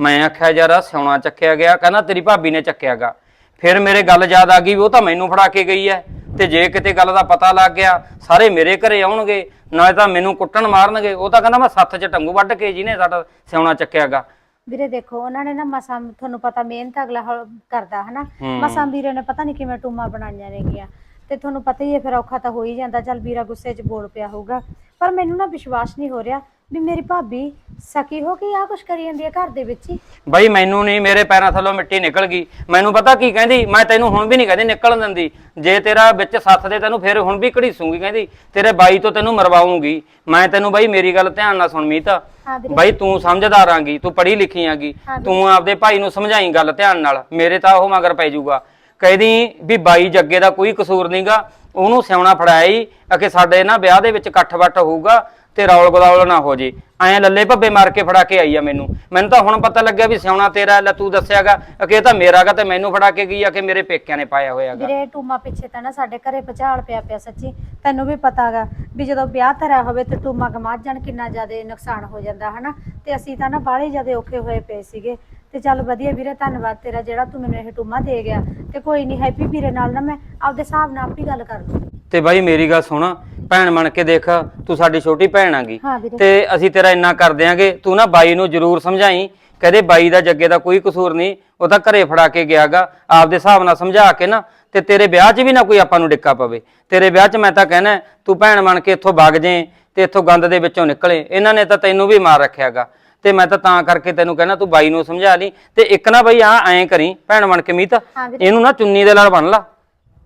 ਮੈਂ ਆਖਿਆ ਯਾਰ ਆਹ ਸਿਆਉਣਾ ਚੱਕਿਆ ਗਿਆ ਕਹਿੰਦਾ ਤੇਰੀ ਭਾਬੀ ਨੇ ਚੱਕਿਆਗਾ ਫਿਰ ਮੇਰੇ ਗੱਲ ਯਾਦ ਆ ਗਈ ਵੀ ਉਹ ਤਾਂ ਮੈਨੂੰ ਫੜਾ ਕੇ ਗਈ ਐ ਤੇ ਜੇ ਕਿਤੇ ਗੱਲ ਦਾ ਪਤਾ ਲੱਗ ਗਿਆ ਸਾਰੇ ਮੇਰੇ ਘਰੇ ਆਉਣਗੇ ਨਾਲੇ ਤਾਂ ਮੈਨੂੰ ਕੁੱਟਣ ਮਾਰਨਗੇ। ਉਹ ਤਾਂ ਕਹਿੰਦਾ ਮੈਂ ਸੱਥ 'ਚ ਟੰਗੂ ਵੱਢ ਕੇ ਜਿਹਨੇ ਸਾਡਾ ਸਿਆਉਣਾ ਚੱਕਿਆਗਾ ਵੀਰੇ ਦੇਖੋ ਉਹਨਾਂ ਨੇ ਨਾ ਮਸਾਂ ਤੁਹਾਨੂੰ ਪਤਾ ਮਿਹਨਤ ਅਗਲਾ ਕਰਦਾ ਹਨਾ। ਮਸਾਂ ਵੀਰੇ ਨੇ ਪਤਾ ਨਹੀਂ ਕਿਵੇਂ ਟੂਮਾ ਬਣਾਈਆਂ ਨੇਗੀਆਂ। ਤੇ ਤੁਹਾਨੂੰ ਪਤਾ ਹੀ ਹੈ ਫਿਰ ਔਖਾ ਤਾਂ ਹੋ ਹੀ ਜਾਂਦਾ ਚੱਲ ਵੀਰਾ ਗੁੱਸੇ 'ਚ ਬੋਲ ਪਿਆ ਹੋਊਗਾ। ਪਰ ਮੈਨੂੰ ਨਾ ਵਿਸ਼ਵਾਸ ਨਹੀਂ ਹੋ ਰਿਹਾ ਵੀ ਮੇਰੀ ਭਾਬੀ ਸਕੀ ਹੋ ਕੇ ਆ ਕੁਛ ਕਰੀ ਜਾਂਦੀ ਹੈ ਘਰ ਦੇ ਵਿੱਚ ਹੀ। ਬਈ ਮੈਨੂੰ ਨਹੀਂ ਮੇਰੇ ਪੈਰਾਂ ਥੱਲੋਂ ਮਿੱਟੀ ਨਿਕਲ ਗਈ। ਮੈਨੂੰ ਪਤਾ ਕੀ ਕਹਿੰਦੀ ਮੈਂ ਤੈਨੂੰ ਹੁਣ ਵੀ ਨਹੀਂ ਕਹਿੰਦੀ ਨਿਕਲਣ ਦਿੰਦੀ। ਜੇ ਤੇਰਾ ਵਿੱਚ ਸੱਥ ਦੇ ਤੈਨੂੰ ਫਿਰ ਹੁਣ ਵੀ ਘੜੀਸੂਗੀ ਕਹਿੰਦੀ ਤੇਰੇ ਬਾਈ ਤੋਂ ਤੈਨੂੰ ਮਰਵਾਉਂਗੀ। ਮੈਂ ਤੈਨੂੰ ਬਈ ਮੇਰੀ ਗੱਲ ਧਿਆਨ ਨਾਲ ਸੁਣ ਮੀਤ। ਹਾਂ ਵੀਰੇ। ਬਈ ਤੂੰ ਸਮਝਦਾਰ ਆਂਗੀ ਤੂੰ ਪੜ੍ਹੀ ਲਿਖੀ ਆਂਗੀ। ਤੂੰ ਆਪਦੇ ਭਾਈ ਨੂੰ ਸਮਝਾਈ ਗੱਲ ਧਿਆਨ ਨਾਲ। ਮੇਰੇ ਤਾਂ ਉਹ ਮਗਰ ਪੈ ਜਾਊਗਾ। ਕਹਿੰਦੀ ਵੀ ਬਾਈ ਜੱਗੇ ਦਾ ਕੋਈ ਕਸੂਰ ਨਹੀਂਗਾ ਉਹਨੂੰ ਸਿਆਉਣਾ ਫੜਾਇਆ ਹੀ ਸਾਡੇ ਨਾ ਵਿਆਹ ਦੇ ਵਿੱਚ ਇਕੱਠ ਵੱਟ ਹੋਊਗਾ ਤੇ ਰੌਲ ਗਦੌਲ ਨਾ ਹੋ ਜੇ। ਐਂ ਲੱਲੇ ਭੱਬੇ ਮਾਰ ਕੇ ਫੜਾ ਕੇ ਆਈ ਆ ਮੈਨੂੰ। ਮੈਨੂੰ ਤਾਂ ਹੁਣ ਪਤਾ ਲੱਗਿਆ ਵੀ ਸਿਆਉਣਾ ਤੇਰਾ ਲੈ ਤੂੰ ਦੱਸਿਆਗਾ ਕਿ ਇਹ ਤਾਂ ਮੇਰਾਗਾ ਤੇ ਮੈਨੂੰ ਫੜਾ ਕੇ ਗਈ ਆ ਕਿ ਮੇਰੇ ਪੇਕਿਆਂ ਨੇ ਪਾਇਆ ਹੋਇਆਗਾ ਵੀਰੇ, ਟੂਮਾ ਪਿੱਛੇ ਤਾਂ ਨਾ ਸਾਡੇ ਘਰੇ ਭਚਾਲ ਪਿਆ ਪਿਆ ਸੱਚੀ। ਤੈਨੂੰ ਵੀ ਪਤਾਗਾ ਵੀ ਜਦੋਂ ਵਿਆਹ ਧਰਿਆ ਹੋਵੇ ਤੇ ਟੂਮਾ ਗਮਾਜ ਜਾਣ ਕਿੰਨਾ ਜ਼ਿਆਦਾ ਨੁਕਸਾਨ ਹੋ ਜਾਂਦਾ, ਹਨਾ? ਤੇ ਅਸੀਂ ਤਾਂ ਨਾ ਬਾਹਲੇ ਜ਼ਿਆਦਾ ਔਖੇ ਹੋਏ ਪਏ ਸੀਗੇ। ਤੇ ਚੱਲ ਵਧੀਆ ਵੀਰੇ ਧੰਨਵਾਦ ਤੇਰਾ ਜਿਹੜਾ ਤੂੰ ਮੈਨੂੰ ਇਹ ਟੂਮਾ ਦੇ ਗਿਆ। ਤੇ ਕੋਈ ਨਹੀਂ ਹੈਪੀ ਵੀਰੇ ਨਾਲ ਨਾ ਮੈਂ ਆਪਦੇ ਹਿਸਾਬ ਨਾਲ ਆਪੀ ਗੱਲ ਕਰ ਲੂੰ ਤੇ ਬਾਈ ਮੇਰੀ ਗੱਲ ਸੁਣ ਭੈਣ ਬਣ ਕੇ ਦੇਖ ਤੂੰ ਸਾਡੀ ਛੋਟੀ ਭੈਣ ਆਂਗੀ ਹਾਂ ਵੀਰੇ। ਤੇ ਅਸੀਂ ਤੇਰਾ ਇੰਨਾ ਕਰ ਦਿਆਂਗੇ ਤੂੰ ਨਾ ਬਾਈ ਨੂੰ ਜ਼ਰੂਰ ਸਮਝਾਈ ਕਹਦੇ ਬਾਈ ਦਾ ਜੱਗੇ ਦਾ ਕੋਈ ਕਸੂਰ ਨਹੀਂ ਉਹ ਤਾਂ ਘਰੇ ਫੜਾ ਕੇ ਗਿਆਗਾ ਆਪਦੇ ਹਿਸਾਬ ਨਾਲ ਸਮਝਾ ਕੇ ਨਾ ਤੇ ਤੇਰੇ ਵਿਆਹ 'ਚ ਵੀ ਨਾ ਕੋਈ ਆਪਾਂ ਨੂੰ ਡਿੱਕਾ ਪਵੇ। ਤੇਰੇ ਵਿਆਹ 'ਚ ਮੈਂ ਤਾਂ ਕਹਿਣਾ ਤੂੰ ਭੈਣ ਬਣ ਕੇ ਇੱਥੋਂ ਵਗ ਜੇ ਤੇ ਇੱਥੋਂ ਗੰਦ ਦੇ ਵਿੱਚੋਂ ਨਿਕਲੇ ਇਹਨਾਂ ਨੇ ਤਾਂ ਤੈਨੂੰ ਵੀ ਮਾਰ ਰੱਖਿਆਗਾ। ਤੇ ਮੈਂ ਤਾਂ ਤਾਂ ਕਰਕੇ ਤੈਨੂੰ ਕਹਿਣਾ ਤੂੰ ਬਾਈ ਨੂੰ ਸਮਝਾ ਲਈ। ਤੇ ਇੱਕ ਨਾ ਬਈ ਆ ਐਂ ਕਰੀ ਭੈਣ ਬਣ ਕੇ ਮੀਤ ਹਾਂ ਵੀਰੇ। ਇਹਨੂੰ ਨਾ ਚੁੰਨੀ ਦੇ ਨਾਲ ਬੰਨ ਲਾ।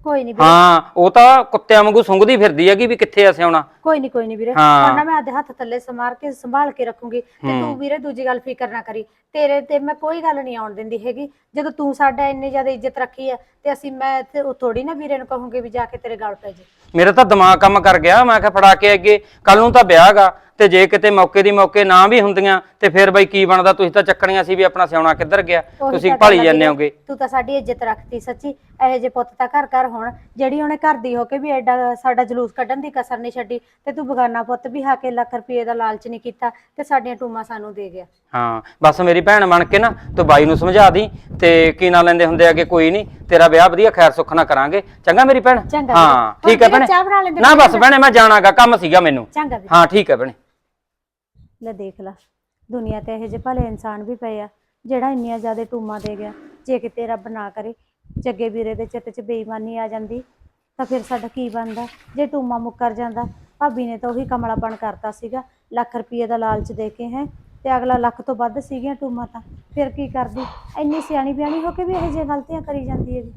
ਕੋਈ ਨਹੀਂ ਵੀਰੇ। ਹਾਂ ਉਹ ਤਾਂ ਕੁੱਤਿਆਂ ਵਾਂਗੂ ਸੁੰਘਦੀ ਫਿਰਦੀ ਹੈਗੀ ਵੀ ਕਿੱਥੇ ਆ ਸਿਆਉਣਾ ਕੋਈ ਨਹੀਂ ਕੋਈ ਨਹੀਂ ਵੀਰੇ। ਹਾਂ। ਮੈਂ ਆਦੇ ਹੱਥ ਥੱਲੇ ਸਮਾਰ ਕੇ ਸੰਭਾਲ ਕੇ ਰੱਖੂੰਗੀ। ਤੇ ਤੂੰ ਵੀਰੇ ਦੂਜੀ ਗੱਲ ਫਿਕਰ ਨਾ ਕਰੀ। ਤੇਰੇ ਤੇ ਮੈਂ ਕੋਈ ਗੱਲ ਨਹੀਂ ਆਉਣ ਦਿੰਦੀ ਹੈਗੀ। ਜਦੋਂ ਤੂੰ ਸਾਡਾ ਇੰਨੀ ਜ਼ਿਆਦਾ ਇੱਜ਼ਤ ਰੱਖੀ ਹੈ ਤੇ ਅਸੀਂ ਮੈਂ ਤੇ ਉਹ ਥੋੜੀ ਨਾ ਵੀਰੇ ਨੂੰ ਕਹੂੰਗੀ ਵੀ ਜਾ ਕੇ ਤੇਰੇ ਗਲ ਪੈ ਜੇ। ਮੇਰਾ ਤਾਂ ਦਿਮਾਗ ਕੰਮ ਕਰ ਗਿਆ ਮੈਂ ਕਿਹਾ ਫੜਾ ਕੇ ਅੱਗੇ ਕੱਲ ਨੂੰ ਤਾਂ ਵਿਆਹ ਗਾ ਤੇ ਜੇ ਕਿਤੇ ਮੌਕੇ ਦੀ ਮੌਕੇ ਨਾ ਵੀ ਹੁੰਦੀਆਂ ਤੇ ਫਿਰ ਬਈ ਕੀ ਬਣਦਾ ਤੁਸੀਂ ਤਾਂ ਚੱਕਣੀਆਂ ਸੀ ਵੀ ਆਪਣਾ ਸਿਆਉਣਾ ਕਿੱਧਰ ਗਿਆ ਉਹੀ ਤੁਸੀਂ ਤਾਂ ਭਾਲੀ ਗੱਲ ਆ ਜਾਂਦੇ ਵੀਰੇ, ਹੋਗੇ। ਤੂੰ ਤਾਂ ਸਾਡੀ ਇੱਜ਼ਤ ਰੱਖਤੀ ਸੱਚੀ ਇਹੋ ਜਿਹੇ ਪੁੱਤ ਤਾਂ ਘਰ ਘਰ ਹੋਣ ਜਿਹੜੀ ਉਹਨੇ ਘਰ ਦੀ ਹੋ ਕੇ ਵੀ ਐਡਾ ਸਾਡਾ ਜਲੂਸ ਕੱਢਣ ਦੀ ਕਸਰ ਨਹੀਂ ਛੱਡੀ ਤੇ ਤੂੰ ਬਗਾਨਾ ਪੁੱਤ ਵੀ ਹਾ ਕੇ ਲੱਖ ਰੁਪਏ ਦਾ ਲਾਲਚ ਨਹੀਂ ਕੀਤਾ ਤੇ ਸਾਡੀਆਂ ਟੂਮਾਂ ਸਾਨੂੰ ਦੇ ਗਿਆ। ਹਾਂ ਬਸ ਮੇਰੀ ਭੈਣ ਬਣ ਕੇ ਨਾ ਤੂੰ ਬਾਈ ਨੂੰ ਸਮਝਾ ਦੀ ਤੇ ਕੀ ਨਾ ਲੈਂਦੇ ਹੁੰਦੇ ਆ ਕਿ ਕੋਈ ਨਹੀਂ ਤੇਰਾ ਵਿਆਹ ਵਧੀਆ ਖੈਰ ਸੁੱਖ ਨਾਲ ਕਰਾਂਗੇ। ਚੰਗਾ ਮੇਰੀ ਭੈਣ? ਚੰਗਾ ਹਾਂ। ਠੀਕ ਹੈ ਭੈਣੇ। ਚਾਹ ਬਣਾ ਲੈਂਦੇ ਨਾ ਬਸ ਭੈਣੇ। ਮੈਂ ਜਾਣਾਗਾ ਕੰਮ ਸੀਗਾ ਮੈਨੂੰ। ਚੰਗਾ ਵੀਰੇ ਹਾਂ ਠੀਕ ਹੈ ਭੈਣੇ। ਲੈ ਦੇਖ ਲੈ ਦੁਨੀਆ ਤੇ ਇਹੋ ਜਿਹੇ ਭਲੇ ਇਨਸਾਨ ਵੀ ਪਏ ਆ ਜਿਹੜਾ ਇੰਨੀਆਂ ਜ਼ਿਆਦਾ ਟੂਮਾਂ ਦੇ ਗਿਆ ਜੇ ਕਿਤੇ ਰੱਬ ਨਾ ਕਰੇ ਜੱਗੇ ਵੀਰੇ ਦੇ ਚਿੱਤ 'ਚ ਬੇਈਮਾਨੀ ਆ ਜਾਂਦੀ ਤਾਂ ਫਿਰ ਸਾਡਾ ਕੀ ਬਣਦਾ? ਜੇ ਟੂਮਾ ਮੁੱਕਰ ਜਾਂਦਾ ਭਾਬੀ ਨੇ ਤਾਂ ਉਹੀ ਕਮਲਾਪਣ ਕਰਤਾ ਸੀਗਾ ਲੱਖ ਰੁਪਏ ਦਾ ਲਾਲਚ ਦੇ ਕੇ ਹੈ ਤੇ ਅਗਲਾ ਲੱਖ ਤੋਂ ਵੱਧ ਸੀਗੀਆਂ ਟੂਮਾਂ ਤਾਂ ਫਿਰ ਕੀ ਕਰਦੀ? ਇੰਨੀ ਸਿਆਣੀ ਬਿਆਣੀ ਹੋ ਕੇ ਵੀ ਇਹੋ ਜਿਹੀਆਂ ਗਲਤੀਆਂ ਕਰੀ ਜਾਂਦੀ ਹੈਗੀ।